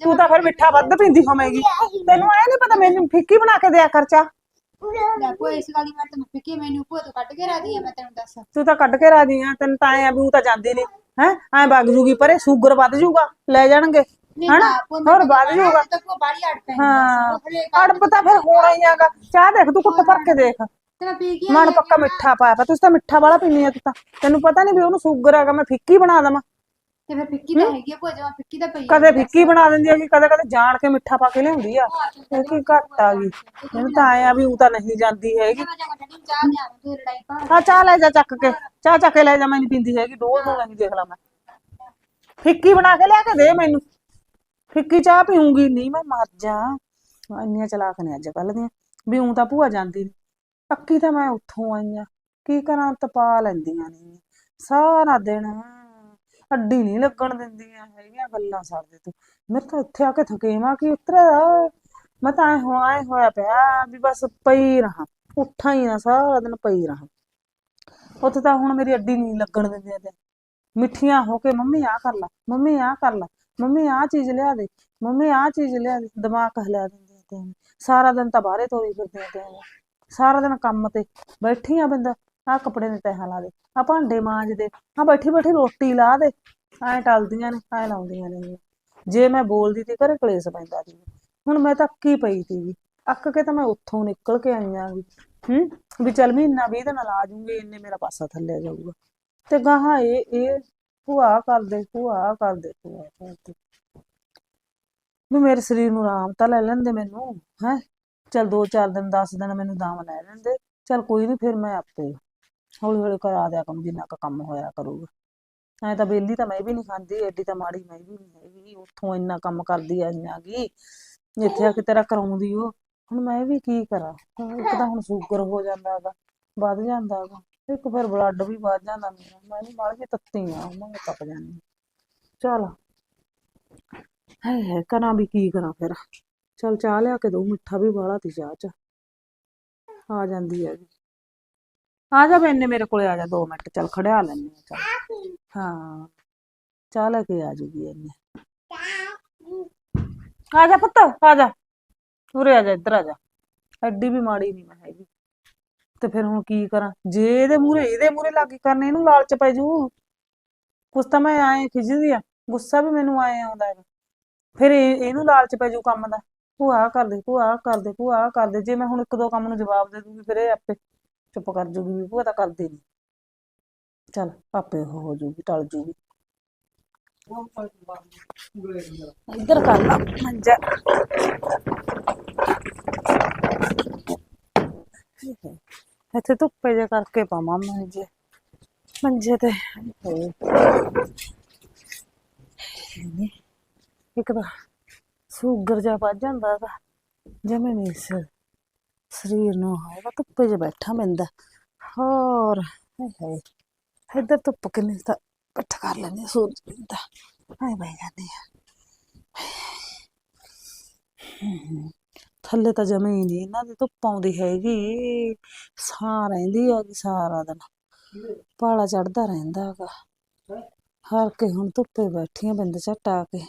ਤੂੰ ਤਾਂ ਫਿਰ ਮਿੱਠਾ ਵੱਧ ਪੀਂਦੀ ਹੋਵੇਂਗੀ। ਤੈਨੂੰ ਐ ਨਹੀਂ ਪਤਾ ਮੈਨੂੰ ਫਿੱਕੀ ਬਣਾ ਕੇ ਦਿਆ ਕਰ ਚਾਹ।
ਲੈ ਕੋਈ ਇਸ ਗਾਲੀ ਮੈਂ ਤੈਨੂੰ ਫਿੱਕੀ ਮੈਨੂੰ ਭੂਆ ਤੋਂ ਕੱਢ ਕੇ ਰਾਦੀ ਆ ਮੈਂ ਤੈਨੂੰ ਦੱਸ।
ਤੂੰ ਤਾਂ ਕੱਢ ਕੇ ਰਾਜੀ ਆ ਤੈਨੂੰ ਤਾਂ ਐ ਵੀ ਉਹ ਤਾਂ ਜਾਂਦੀ ਨਹੀਂ ਹੈ? ਐ ਵਗ ਜੂਗੀ ਪਰੇ ਸ਼ੂਗਰ ਵੱਧ ਜੂਗਾ ਲੈ ਜਾਣਗੇ ਹਨਾ? ਹੋਰ ਵੱਧ ਜੂਗਾ।
ਤਾਂ ਬਾੜੀ ਅੜ ਪੈਂਦੀ
ਹਾਂ ਤਾਂ ਫਿਰ ਹੋਣਾ ਹੀ ਆਗਾ ਚਾਹ ਦੇਖ ਤੂੰ ਕੁੱਟ ਭਰ ਕੇ ਦੇਖ।
ਤੇ ਪੀ
ਮਨ ਪੱਕਾ ਮਿੱਠਾ ਪਾਇਆ ਪਿਆ ਤੁਸੀਂ ਤਾਂ ਮਿੱਠਾ ਵਾਲਾ ਪੀਨੀ ਆ ਤੂੰ ਤਾਂ। ਤੈਨੂੰ ਪਤਾ ਨਹੀਂ ਵੀ ਉਹਨੂੰ ਸ਼ੂਗਰ ਹੈਗਾ ਮੈਂ ਫਿੱਕੀ ਬਣਾ ਦਵਾਂ।
ਤੇ ਫਿਰ ਫਿੱਕੀ ਤਾਂ ਹੈਗੀ ਆ ਭੂਆ ਜਮਾ ਫਿੱਕੀ ਤਾਂ ਪਈ।
ਕਦੇ ਫਿੱਕੀ ਬਣਾ ਦਿੰਦੀ ਕਿ ਕਦੇ ਕਦੇ ਜਾਣ ਕੇ ਮਿੱਠਾ ਪਾ ਕੇ ਲਿਆਉਂਦੀ ਆ। ਇਹ ਕੀ ਘੱਟ ਆ ਗਈ। ਮੈਨੂੰ ਤਾਂ ਆਇਆ ਵੀ ਉਹ ਤਾਂ ਨਹੀਂ ਜਾਂਦੀ ਹੈਗੀ।
ਨੂੰ ਚਾਹ ਲਿਆ ਤੂੰ ਲੜਾਈ ਪਾ
ਆ ਚਾਹ ਲੈ ਜਾ ਚੱਕ ਕੇ। ਚਾਹ ਚੱਕ ਕੇ ਲੈ ਜਾ ਮੈਂ ਨਹੀਂ ਪੀਂਦੀ ਹੈਗੀ ਦੋ ਨੂੰ ਨਹੀਂ ਦੇਖ ਲਾ ਮੈਂ। ਫਿੱਕੀ ਬਣਾ ਕੇ ਲਿਆ ਕੇ ਦੇ ਮੈਨੂੰ। ਫਿੱਕੀ ਚਾਹ ਪੀਉਂਗੀ ਨਹੀਂ ਮੈਂ ਮਰ ਜਾ। ਇੰਨੀਆਂ ਚਲਾਕ ਨੇ ਅੱਜ ਕੱਲ ਦੀਆਂ। ਵੀ ਉਂ ਤਾਂ ਭੂਆ ਜਾਂਦੀ ਨੀ। ਅੱਕੀ ਤਾਂ ਮੈਂ ਉੱਥੋਂ ਆਈ ਆ। ਕੀ ਕਰਾਂ ਤਪਾ ਲੈਂਦੀਆਂ ਨੇ। ਸਾਰਾ ਦਿਨ ਅੱਡੀ ਨਹੀਂ ਲੱਗਣ ਦਿੰਦੀਆਂ ਹੈਗੀਆਂ ਗੱਲਾਂ ਛੱਡਦੇ ਤੂੰ। ਮੇਰੇ ਤਾਂ ਇੱਥੇ ਆ ਕੇ ਥਕੇਵਾਂ ਕੀ ਉਤਰਿਆ ਮੈਂ ਤਾਂ ਐ ਹੋ, ਐ ਹੋਇਆ ਪਿਆ ਵੀ ਬਸ ਪਈ ਰਹਾ, ਉੱਠਾਂ ਹੀ ਨਾ ਸਾਰਾ ਦਿਨ ਪਈ ਰਹਾ। ਉੱਥੇ ਤਾਂ ਹੁਣ ਮੇਰੀ ਅੱਡੀ ਨਹੀਂ ਲੱਗਣ ਦਿੰਦੀਆਂ ਤੇ ਮਿੱਠੀਆਂ ਹੋ ਕੇ, ਮੰਮੀ ਆਹ ਕਰ ਲਾ, ਮੰਮੀ ਆਹ ਕਰ ਲਾ, ਮੰਮੀ ਆਹ ਚੀਜ਼ ਲਿਆ ਦੇ, ਮੰਮੀ ਆਹ ਚੀਜ਼ ਲਿਆ ਦੇ, ਦਿਮਾਗ ਹਿਲਾ ਦਿੰਦੀਆਂ ਤੇ ਸਾਰਾ ਦਿਨ ਤਾਂ ਬਾਹਰੇ ਤੋਰੀ ਫਿਰਦੀਆਂ ਤੇ ਸਾਰਾ ਦਿਨ ਕੰਮ ਤੇ ਬੈਠੀ ਆ ਬੰਦਾ। ਆਹ ਕੱਪੜੇ ਨੇ ਪੈਸਾ ਲਾ ਦੇ ਆ ਭਾਂਡੇ ਮਾਂਜ ਦੇ ਆ ਬੈਠੀ ਬੈਠੀ ਰੋਟੀ ਲਾ ਦੇ, ਐ ਟਲਦੀਆਂ ਨੇ, ਐ ਲਾਉਂਦੀਆਂ ਨੇ ਜੇ ਮੈਂ ਬੋਲਦੀ ਤੇ ਘਰੇ ਕਲੇਸ਼ ਪੈਂਦਾ ਸੀ। ਹੁਣ ਮੈਂ ਤਾਂ ਅੱਕੀ ਪਈ ਸੀਗੀ। ਅੱਕ ਕੇ ਤਾਂ ਮੈਂ ਉੱਥੋਂ ਨਿਕਲ ਕੇ ਆਈ ਆਂ ਹੂੰ, ਵੀ ਚੱਲ ਮਹੀਨਾ ਵੀਹ ਦਿਨ ਲਾ ਜੂੰਗੀ, ਇੰਨੇ ਮੇਰਾ ਪਾਸਾ ਥੱਲੇ ਜਾਊਗਾ। ਤੇ ਗਾਹਾਂ ਇਹ ਇਹ ਭੂਆ ਕਰਦੇ ਭੂਆ ਕਰਦੇ ਭੂਆ ਕਰਦੇ। ਵੀ ਮੇਰੇ ਸਰੀਰ ਨੂੰ ਆਰਾਮ ਤਾਂ ਲੈ ਲੈਂਦੇ ਮੈਨੂੰ, ਹੈ? ਚੱਲ ਦੋ ਚਾਰ ਦਿਨ 10 ਦਿਨ ਮੈਨੂੰ ਦਮ ਲੈ ਲੈਂਦੇ। ਚੱਲ ਕੋਈ ਨਹੀਂ ਫਿਰ ਮੈਂ ਆਪੇ ਹੌਲੀ ਹੌਲੀ ਕਰਾ ਦਿਆ ਕਰੂੰ, ਜਿੰਨਾ ਕੁ ਕੰਮ ਹੋਇਆ ਕਰੂਗਾ। ਐ ਤਾਂ ਵਿਹਲੀ ਤਾਂ ਮੈਂ ਵੀ ਨਹੀਂ ਖਾਂਦੀ ਐਡੀ ਤਾਂ ਮਾੜੀ ਮੈਂ ਵੀ ਨਹੀਂ ਹੈਗੀ, ਉੱਥੋਂ ਇੰਨਾ ਕੰਮ ਕਰਦੀ ਆਈਆਂ ਗੀ ਇੱਥੇ ਆ ਕੇ ਤੇਰਾ ਕਰਾਉਂਦੀ ਉਹ। ਹੁਣ ਮੈਂ ਵੀ ਕੀ ਕਰਾਂ ਇੱਕ ਤਾਂ ਹੁਣ ਸ਼ੂਗਰ ਹੋ ਜਾਂਦਾ ਹੈਗਾ, ਵੱਧ ਜਾਂਦਾ ਹੈਗਾ, ਇੱਕ ਫਿਰ ਬਲੱਡ ਵੀ ਵੱਧ ਜਾਂਦਾ ਮੇਰਾ, ਮੈਂ ਵੀ ਮਾੜੀ ਜਿਹੀ ਤੱਤੀ ਆ ਉਹਨਾਂ ਨੂੰ ਤੱਕ ਜਾਂਦੀ ਹਾਂ। ਚੱਲ, ਹਾਏ ਹਾਏ, ਕਰਾਂ ਵੀ ਕੀ ਕਰਾਂ ਫਿਰ। ਚੱਲ ਚਾਹ ਲਿਆ ਕੇ ਦੋ ਮਿੱਠਾ ਵੀ ਬਾਲਾ ਤੀ ਚਾਹ ਚ, ਆ ਜਾਂਦੀ ਹੈਗੀ। ਆ ਜਾ ਮੈਨੇ ਮੇਰੇ ਕੋਲੇ ਆ ਜਾ 2 ਮਿੰਟ, ਚੱਲ ਖੜਿਆ ਲੈਣੇ ਚੱਲ। ਹਾਂ, ਚਾਹ ਕੇ ਆ ਜੂਗੀ ਇਹਨੇ ਆ ਜਾ ਪੁੱਤ, ਆ ਜਾ। ਉਰੇ ਆ ਜਾ, ਇੱਧਰ ਆ ਜਾ। ਐਡੀ ਵੀ ਮਾੜੀ ਨਹੀਂ ਮੈਂ ਹੈਗੀ। ਤੇ ਫਿਰ ਹੁਣ ਕੀ ਕਰਾਂ? ਜੇ ਇਹਦੇ ਮੂਹਰੇ ਇਹਦੇ ਮੂਹਰੇ ਲੱਗ ਕੇ ਕਰਨੇ, ਇਹਨੂੰ ਲਾਲਚ ਪੈ ਜੂ। ਕੁਛ ਤਾਂ ਮੈਂ ਆਏ ਖਿਜਦੀ ਆ, ਗੁੱਸਾ ਵੀ ਮੈਨੂੰ ਆਏ ਆਉਂਦਾ ਹੈਗਾ। ਫਿਰ ਇਹਨੂੰ ਲਾਲਚ ਪੈ ਜੂ ਕੰਮ ਦਾ। ਭੂਆ ਆਹ ਕਰ ਦੇ, ਭੂਆ ਆਹ ਕਰ ਦੇ, ਭੂਆ ਆਹ ਕਰ ਦੇ। ਜੇ ਮੈਂ ਹੁਣ ਇੱਕ ਦੋ ਕੰਮ ਨੂੰ ਜਵਾਬ ਦੇ ਦੂੰਗੀ, ਫਿਰ ਇਹ ਆਪੇ ਚੁੱਪ ਕਰ ਜੂਗੀ ਵੀ ਭੂਆ ਤਾਂ ਕਰਦੀ ਨਹੀਂ ਚੱਲ ਆਪੇ ਉਹ ਹੋ ਜੂਗੀ ਟਲ ਜੂਗੀ। ਇੱਧਰ ਕਰ ਲਾ ਮੰਜਾ। ਇੱਥੇ ਧੁੱਪੇ ਜੇ ਕਰਕੇ ਪਾਵਾਂ ਮੰਜੇ ਮੰਜੇ ਤੇ। ਹਾਏ। ਨਹੀਂ, ਇੱਕ ਤਾਂ ਸ਼ੂਗਰ ਜਾ ਵੱਜ ਜਾਂਦਾ ਗਾ ਜਮੇ ਨਹੀਂ ਸ- ਸਰੀਰ ਨੂੰ ਹੋਏਗਾ ਧੁੱਪੇ ਚ ਬੈਠਾ ਪੈਂਦਾ ਹੋਰ, ਹਾਏ ਹਾਏ, ਇੱਧਰ ਧੁੱਪ ਕਿੰਨੀ ਤਾਂ ਇਕੱਠ ਕਰ ਲੈਂਦੇ ਸੂਰਜ ਪੈਂਦਾ ਹਾਏ ਬਹਿ ਜਾਂਦੇ ਆ ਥੱਲੇ ਤਾਂ ਜਮੇ ਹੀ ਨਹੀਂ, ਇਹਨਾਂ ਦੀ ਧੁੱਪ ਆਉਂਦੀ ਹੈਗੀ। ਸਾਹ ਰਹਿੰਦੀ ਹੈਗੀ ਸਾਰਾ ਦਿਨ। ਪਾਲਾ ਚੜਦਾ ਰਹਿੰਦਾ ਹੈਗਾ। ਹਰ ਕੇ ਹੁਣ ਧੁੱਪੇ ਬੈਠੀਆਂ, ਬਿੰਦ ਝੱਟ ਆ ਕੇ।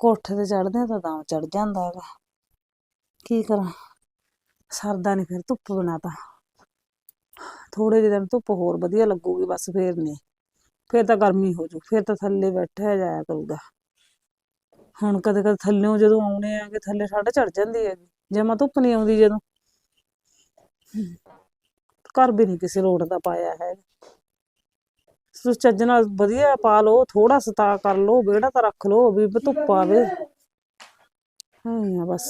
ਕੋਠੇ ਤੇ ਚੜਦੇ ਤਾਂ ਦਮ ਚੜ ਜਾਂਦਾ ਹੈਗਾ। ਕੀ ਕਰਾਂ? ਸਰਦਾ ਨਹੀਂ ਫਿਰ ਧੁੱਪ ਬਿਨਾਂ ਤਾਂ। ਥੋੜੇ ਜਿਹੇ ਦਿਨ ਧੁੱਪ ਹੋਰ ਵਧੀਆ ਲੱਗੂਗੀ ਬਸ ਫੇਰ ਨਹੀਂ ਫੇਰ ਤਾਂ ਗਰਮੀ ਹੋ ਜੂ ਫੇਰ ਤਾਂ ਥੱਲੇ ਬੈਠਿਆ ਜਾਇਆ ਕਰੂਗਾ। ਹੁਣ ਕਦੇ ਕਦੇ ਥੱਲਿਓਂ ਜਦੋਂ ਆਉਣੇ ਆ ਕਿ ਥੱਲੇ ਠੰਡ ਚੜ ਜਾਂਦੀ ਹੈਗੀ ਜਮਾ ਧੁੱਪ ਨਹੀਂ ਆਉਂਦੀ ਜਦੋਂ। ਹਮ, ਘਰ ਵੀ ਨਹੀਂ ਕਿਸੇ ਲੋੜ ਦਾ ਪਾਇਆ ਹੈ। ਤੁਸੀਂ ਚੱਜ ਨਾਲ ਵਧੀਆ ਪਾ ਲਓ ਥੋੜਾ ਸਤਾ ਕਰ ਲਓ ਵਿਹੜਾ ਤਾਂ ਰੱਖ ਲਓ ਵੀ ਧੁੱਪ ਆਵੇ। ਹਾਂ ਬਸ।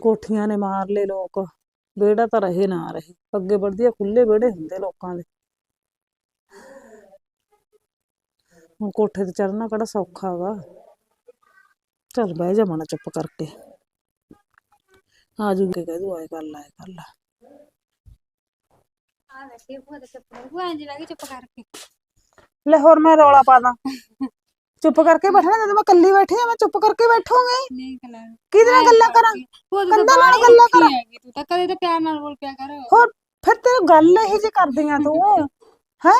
ਕੋਠੀਆਂ ਨੇ ਮਾਰ ਲਏ ਲੋਕ। ਵਿਹੜਾ ਤਾਂ ਰਹੇ ਨਾ ਰਹੇ। ਅੱਗੇ ਵਧੀਆ ਖੁੱਲੇ ਵਿਹੜੇ ਹੁੰਦੇ ਲੋਕਾਂ ਦੇ। ਹੁਣ ਕੋਠੇ ਤੇ ਚੜਨਾ ਕਿਹੜਾ ਸੌਖਾ ਵਾ। ਚੱਲ ਬਹਿ ਜਾ ਮਣਾ ਚੁੱਪ ਕਰਕੇ। ਆ ਜੂਗੇ ਕਹਿ ਦੂ ਆਏ ਕਰ ਲੈ ਕਰ ਲੈ।
ਆ ਬੈਠੀ ਭੂਆ ਦੇ ਚੱਪਲ ਭੂਆ ਇੰਜ ਲੱਗੀ ਚੁੱਪ ਕਰਕੇ।
ਲੈ ਹੋਰ ਮੈਂ ਰੌਲਾ ਪਾ ਦਾਂ ਚੁੱਪ ਕਰਕੇ ਬੈਠਣਾ ਜਦੋਂ ਮੈਂ ਇਕੱਲੀ ਬੈਠੀ ਆ ਮੈਂ ਚੁੱਪ ਕਰਕੇ ਬੈਠੂਗੀ
ਨਹੀਂ ਕਲਾ
ਕਿਹਦੇ ਨਾਲ ਗੱਲਾਂ ਕਰਾਂ
ਭੂਆ ਤੂੰ ਤਾਂ
ਕੰਧਾਂ ਨਾਲ
ਬਾਹਲੀ
ਗੱਲਾਂ
ਰੁੱਖੀ ਹੈਗੀ ਤੂੰ ਤਾਂ ਕਦੇ ਤਾਂ ਪਿਆਰ ਨਾਲ ਬੋਲ ਪਿਆ ਕਰ
ਹੋਰ ਫਿਰ ਤੇਰੀ ਗੱਲ ਇਹੀ ਜੀ ਕਰਦੀਆਂ ਤੂੰ ਹੈ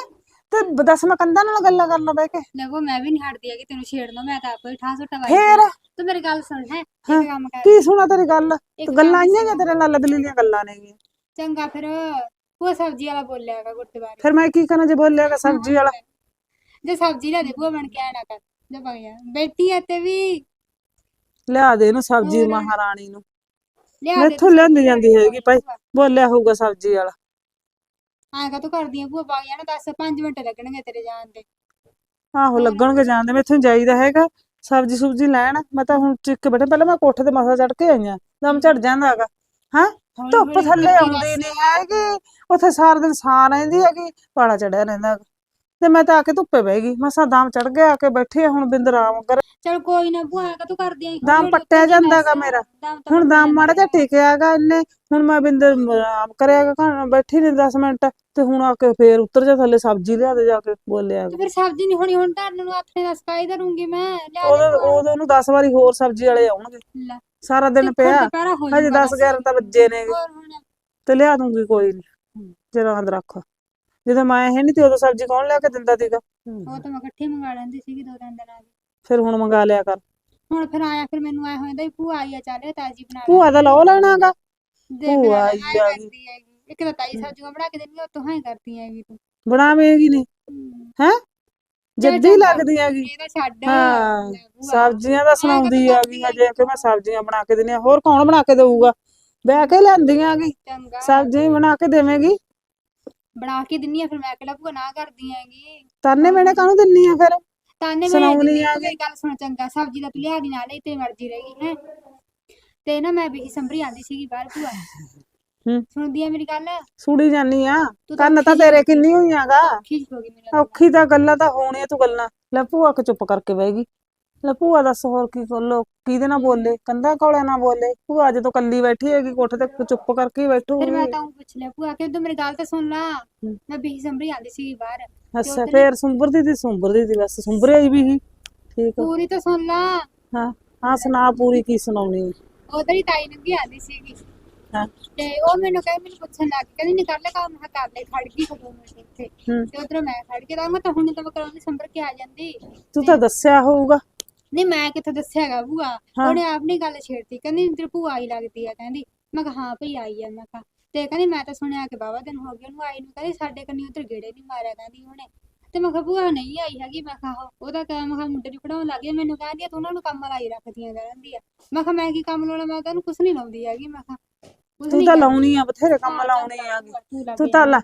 ਤੇ ਬ- ਦੱਸ ਮੈਂ ਕੰਧਾਂ ਨਾਲ ਗੱਲਾਂ ਕਰ ਲਾ ਬਹਿ ਕੇ।
ਲੱਗੋ ਮੈਂ ਵੀ ਨਹੀਂ ਹਟਦੀ ਹੈਗੀ ਤੈਨੂੰ ਛੇੜਨਾ ਮੈਂ ਤਾਂ ਆਪੇ ਠਾਹ ਸੁੱਟਾ ਵਾਈ
ਫੇਰ
ਤੂੰ ਮੇਰੀ ਗੱਲ ਸੁਣ ਹੈ
ਹਾਂ,
ਇੱਕ ਕੰਮ ਕਰ
ਕੀ ਸੁਣਾ ਤੇਰੀ ਗੱਲ
ਇੱਕ
ਤੂੰ ਗੱਲਾਂ
ਕੰਮ
ਆਈਆਂ ਜਾਂ ਤੇਰੇ ਨਾਲ ਲਦਲੀ ਦੀਆਂ ਗੱਲਾਂ ਨੇਗੀਆਂ
ਚੰਗਾ ਫਿਰ ਭੂਆ ਸਬਜ਼ੀ ਵਾਲਾ ਬੋਲਿਆ ਹੈਗਾ ਗੁੱਟ ਬਾਰੇ
ਫਿਰ ਮੈਂ ਕੀ ਕਰਾਂ ਜੇ ਬੋਲਿਆਗਾ ਸਬਜ਼ੀ ਵਾਲਾ
ਜੇ ਸਬਜ਼ੀ ਲੈ ਦੇ ਭੂਆ ਬਣ ਕੇ ਆਇਆ ਨਾ ਕਰ ਜਾ ਤੇ ਵੀ
ਲਿਆ ਦੇ ਇਹਨੂੰ ਸਬਜ਼ੀ
ਹੋਰ।
ਮਹਾਰਾਣੀ ਨੂੰ।
ਲਿਆ ਦੇ
ਮੈਥੋਂ ਲਿਆਂਦੀ ਜਾਂਦੀ ਹੈਗੀ ਭਾਈ। ਬੋਲਿਆ ਹੋਊਗਾ ਸਬਜ਼ੀ ਵਾਲਾ।
ਹਾਂ ਕਾ ਤੂੰ ਕਰਦੀ ਆ ਭੂਆ ਜਾ ਨਾ 10 5 ਮਿੰਟ ਲੱਗਣਗੇ ਤੇਰੇ ਜਾਣ ਦੇ।
ਆਹੋ ਲੱਗਣਗੇ ਜਾਂਦੇ ਮੈਥੋਂ ਜਾਈਦਾ ਹੈਗਾ। ਸਬਜ਼ੀ ਸੁਬਜ਼ੀ ਲੈਣ। ਮੈਂ ਤਾਂ ਹੁਣ ਚਿੱਕ ਬੈਠੇ। ਪਹਿਲਾਂ ਮੈਂ ਕੋਠੇ ਤੇ ਮਸਾ ਚੜ ਕੇ ਆਈਆਂ ਦਮ ਝੜ ਜਾਂਦਾ ਹੈਗਾ। ਹਾਂ? ਧੁੱਪ ਥੱਲੇ ਆਉਂਦੀ ਨਹੀਂ ਹੈਗੀ। ਉੱਥੇ ਸਾਰਾ ਦਿਨ ਸਾਂ ਰਹਿੰਦੀ ਹੈਗੀ। ਪਾਲਾ ਚੜਿਆ ਰਹਿੰਦਾ ਹੈਗਾ। ਤੇ ਮੈਂ ਤਾਂ ਆ ਕੇ ਧੁੱਪੇ ਬਹਿ ਗਈ। ਮਸਾਂ ਦਮ ਚੜ ਗਿਆ ਆ ਕੇ ਬੈਠੀ ਆ ਹੁਣ ਬਿੰਦ ਆਰਾਮ ਕਰ
ਚਲ ਕੋਈ ਨਾ ਭੂਆ ਕਾ ਤੂੰ ਕਰਦੀ ਆਂ
ਦਮ ਪੱਟਿਆ ਜਾਂਦਾ ਹੈਗਾ ਮੇਰਾ। ਹੁਣ ਦਮ ਮਾੜਾ ਜਿਹਾ ਟਿਕਿਆ ਹੈਗਾ ਇੰਨੇ। ਹੁਣ ਮੈਂ ਬਿੰਦ ਆਰਾਮ ਕਰਿਆਗਾ ਘਰ ਬੈਠੀ ਨੇ 10 ਮਿੰਟ ਤੇ ਹੁਣ ਆ ਕੇ ਫੇਰ ਉੱਤਰ ਜਾ ਥੱਲੇ ਸਬਜ਼ੀ ਲਿਆ ਦੇ ਜਾ ਕੇ ਬੋਲਿਆ।
ਤੇ ਫਿਰ ਸਬਜ਼ੀ ਨਹੀਂ ਹੋਣੀ ਹੁਣ ਧਰਨ ਨੂੰ ਹੱਥ ਨੇ ਸਕਾਈ ਕਰੂੰਗੀ ਮੈਂ? ਲਿਆ
ਉਦੋਂ
ਦੇ ਭੂਆ।
ਉਦੋਂ ਨੂੰ 10 ਵਾਰੀ ਹੋਰ ਸਬਜ਼ੀ ਵਾਲੇ ਆਉਣਗੇ। ਸਾਰਾ ਦਿਨ ਪਿਆ। ਹਜੇ
ਜਾਊਗਾ
10 11 ਤਾਂ ਵੱਜੇ ਨੇ ਤੇ ਲਿਆ ਦੂੰਗੀ ਕੋਈ ਨਹੀਂ ਜਰਾ ਅੰਦਰ ਰੱਖ। ਜਦੋਂ ਮੈਂ ਹੈ ਨਹੀਂ ਤੇ ਉਦੋਂ ਸਬਜ਼ੀ ਕੌਣ ਲਿਆ ਕੇ ਦਿੰਦਾ ਸੀਗਾ?
ਉਹ ਤਾਂ ਮੈਂ ਇਕੱਠੀ ਮੰਗਾ ਲੈਂਦੀ ਸੀਗੀ ਦੋ ਤਿੰਨ ਦਿਨਾਂ ਦੀ।
ਫਿਰ ਹੁਣ ਮੰਗਾ ਲਿਆ ਕਰ।
ਹੁਣ ਫਿਰ ਆਇਆ ਫਿਰ ਮੈਨੂੰ ਆਇਆ ਹੋਇਆ ਭੂਆ ਆਈ ਆ ਚੱਲ ਤਾਜੀ ਬਣਾ ਲੈ
ਭੂਆ ਦਾ ਲਓ ਲੈਣਾਗਾ ਭੂਆ
ਲੈ
ਆਈ ਆ
ਕਰਦੀ ਹੈਗੀ। ਇੱਕ ਤਾਂ ਤਾਈ ਸਬਜ਼ੀਆਂ ਬਣਾ ਕੇ ਦਿੰਦੀ ਉਹ ਤੋਂ ਹੀ ਕਰਦੀ ਹੈਗੀ ਤੂੰ।
ਬਣਾਵੇਂਗੀ ਨਹੀਂ। ਹੈ। ਜੱਦੀ ਲੱਗਦੀ ਹੈਗੀ।
ਇਹ ਤਾਂ ਛੱਡ
ਹਾਂ
ਲੈ।
ਸਬਜ਼ੀਆਂ ਦਾ ਸੁਣਾਉਂਦੀ ਹੈਗੀ ਹਜੇ ਕਿ ਮੈਂ ਸਬਜ਼ੀਆਂ ਬਣਾ ਕੇ ਦਿੰਦੀ ਆ। ਹੋਰ ਕੌਣ ਬਣਾ ਕੇ ਦੇਊਗਾ? ਬਹਿ ਕੇ ਲੈਂਦੀਆਂ ਹੈਗੀ।
ਚੰਗਾ।
ਸਬਜ਼ੀ ਬਣਾ ਕੇ ਦੇਵੇਂਗੀ।
ਬਣਾ ਕੇ ਦਿੰਨੀ ਆ ਫਿਰ ਮੈਂ ਕਿਹੜਾ ਭੂਆ ਨਾ ਕਰਦੀ ਹੈਗੀ।
ਤਾਨੇ ਮੈਨੇ ਕਾਹਨੂੰ ਦਿੰਨੀ ਆ ਫਿਰ?
ਤਾਨੇ ਮੈਂ
ਸੁਣਾਉਣੀ ਆ
ਮੇਰੀ ਗੱਲ ਸੁਣ ਚੰਗਾ ਸਬਜ਼ੀ ਦਾ ਲਿਆ ਦੀ ਨਾਲ ਤੇ ਮਰਜ਼ੀ ਰਹੇਗੀ ਹੈ। ਤੇ ਨਾ ਮੈਂ ਵੀ ਸੰਭਰੀ ਆਂਦੀ ਸੀਗੀ ਬਾਹਰ ਭੂਆ
ਹੂੰ।
ਸੁਣਦੀ ਆ ਮੇਰੀ ਗੱਲ?
ਸੁਣੀ ਜਾਨੀ ਆ। ਕੰਨ ਤਾਂ ਤੇਰੇ ਕਿੰਨੀ ਹੋਈਆਂਗਾ
ਖਿੱਚ ਹੋ ਗਈ ਮੇਰੇ ਨਾਲ
ਔਖੀ ਤਾਂ ਗੱਲਾਂ ਤਾਂ ਹੋਣੀਆਂ ਤੂੰ ਗੱਲਾਂ। ਲੈ ਭੂਆ ਕੇ ਚੁੱਪ ਕਰਕੇ ਬਹਿ ਗਈ। ਲੈ ਭੂਆ ਦੱਸ ਹੋਰ ਕੀ ਕੋਲੋ ਕਿਹਦੇ ਨਾਲ ਬੋਲੇ? ਕੰਧਾਂ ਕੋਲੇ ਨਾ ਬੋਲੇ? ਭੂਆ ਜਦੋਂ ਕੱਲੀ ਬੈਠੀ ਹੈਗੀ ਕੋਠੇ ਤੇ ਚੁੱਪ ਕਰਕੇ ਹੀ
ਫਿਰ ਮੈਂ ਤਾਂ ਪੁੱਛ ਲਿਆ ਭੂਆ ਕਿ ਤੂੰ ਮੇਰੀ ਗੱਲ ਤਾਂ ਸੁਣ ਲਾ। ਮੈਂ ਵੀ ਸੰਭਰੀ ਆਂਦੀ ਸੀਗੀ ਬਾਹਰ।
ਅੱਛਾ ਫੇਰ ਸੁੰਬਰਦੀ ਦੀ ਸੁੰਬਰਦੀ ਦੀ ਬਸ ਸੁੰਬਰਿਆ ਹੀ ਵੀ ਹੀ ਠੀਕ ਆ।
ਪੂਰੀ ਤਾਂ ਸੁਣ ਲਾ।
ਹਾਂ ਹਾਂ ਸੁਣਾ ਪੂਰੀ ਕੀ ਸੁਣਾਉਣੀ?
ਉਧਰ ਹੀ ਤਾਈ ਨੂੰ ਵੀ ਆਂਦੀ ਸੀਗੀ।
ਹਾਂ।
ਤੇ ਉਹ ਮੈਨੂੰ ਕਹੇ ਮੈਨੂੰ ਪੁੱਛਣ ਲੱਗ ਗਈ ਕਹਿੰਦੀ ਨਹੀਂ ਕਰ ਲੈ ਕੰਮ ਮੈਂ ਕਿਹਾ ਕਰ ਲੈ ਖੜ ਗਈ ਕਦੋਂ ਮੈਂ ਇੱਥੇ।
ਹੂੰ।
ਤੇ ਉਧਰ ਮੈਂ ਖੜ ਕੇ ਤਾਂ ਮੈਂ ਤਾਂ ਹੁਣ ਤਾਂ ਮੈਂ ਕਰਾਉਂਦੀ ਸੰਭਰ ਕੇ ਆ ਜਾਂਦੀ।
ਤੂੰ ਤਾਂ ਦੱਸਿਆ ਹੋਊਗਾ।
ਨਹੀਂ ਮੈਂ ਕਿੱਥੇ ਦੱਸਿਆਗਾ ਭੂਆ?
ਹਾਂ।
ਉਹਨੇ ਆਪਣੀ ਗੱਲ ਛੇੜਤੀ ਕਹਿੰਦੀ ਤੇਰੀ ਭੂਆ ਆਈ ਲੱਗਦੀ ਆ ਕਹਿੰਦੀ। ਮੈਂ ਕਿਹਾ ਹਾਂ ਭਈ ਆਈ ਆ ਮੈਂ ਕਿਹਾ। ਤੇ ਕਹਿੰਦੀ ਮੈਂ ਤਾਂ ਸੁਣਿਆ ਕਿ ਬਾਬਾ ਦਿਨ ਹੋ ਗਏ ਉਹਨੂੰ ਆਈ ਨੂੰ ਕਹਿੰਦੀ ਸਾਡੇ ਕੰਨੀ ਉਧਰ ਗੇੜੇ ਨਹੀਂ ਮਾਰਿਆ ਕਹਿੰਦੀ ਉਹਨੇ। ਤੇ ਮੈਂ ਕਿਹਾ ਭੂਆ ਨਹੀਂ ਆਈ ਹੈਗੀ ਮੈਂ ਕਿਹਾ ਆਹੋ। ਕਹਿ ਮੈਂ ਕਿਹਾ ਮੁੰਡੇ ਨੂੰ ਪੜਾਉਣ ਲੱਗ ਗਈ ਮੈਨੂੰ ਕਹਿੰਦੀ ਆ ਤੂੰ ਉਹਨਾਂ ਨੂੰ ਕੰਮ ਲਾਈ ਰੱਖਦੀਆਂ ਕਹਿੰਦੀ ਆ। ਮੈਂ ਕਿਹਾ ਮੈਂ ਕੀ ਕੰਮ ਲਾਉਣਾ? ਮੈਂ ਤਾਂ ਉਹਨੂੰ ਕੁਛ ਨਹੀਂ ਲਾਉਂਦੀ ਹੈਗੀ ਮੈਂ ਕਿਹਾ। ਕੁਛ
ਤੂੰ ਤਾਂ। ਲਾਉਣੀ ਆ ਬਥੇਰੇ ਕੰਮ
ਹਾਂ,
ਲਾਉਣੇ
ਚੱਲ
ਆ।
ਭੂਆ, ਤੂੰ
ਤੂੰ ਤਾਂ ਲਾ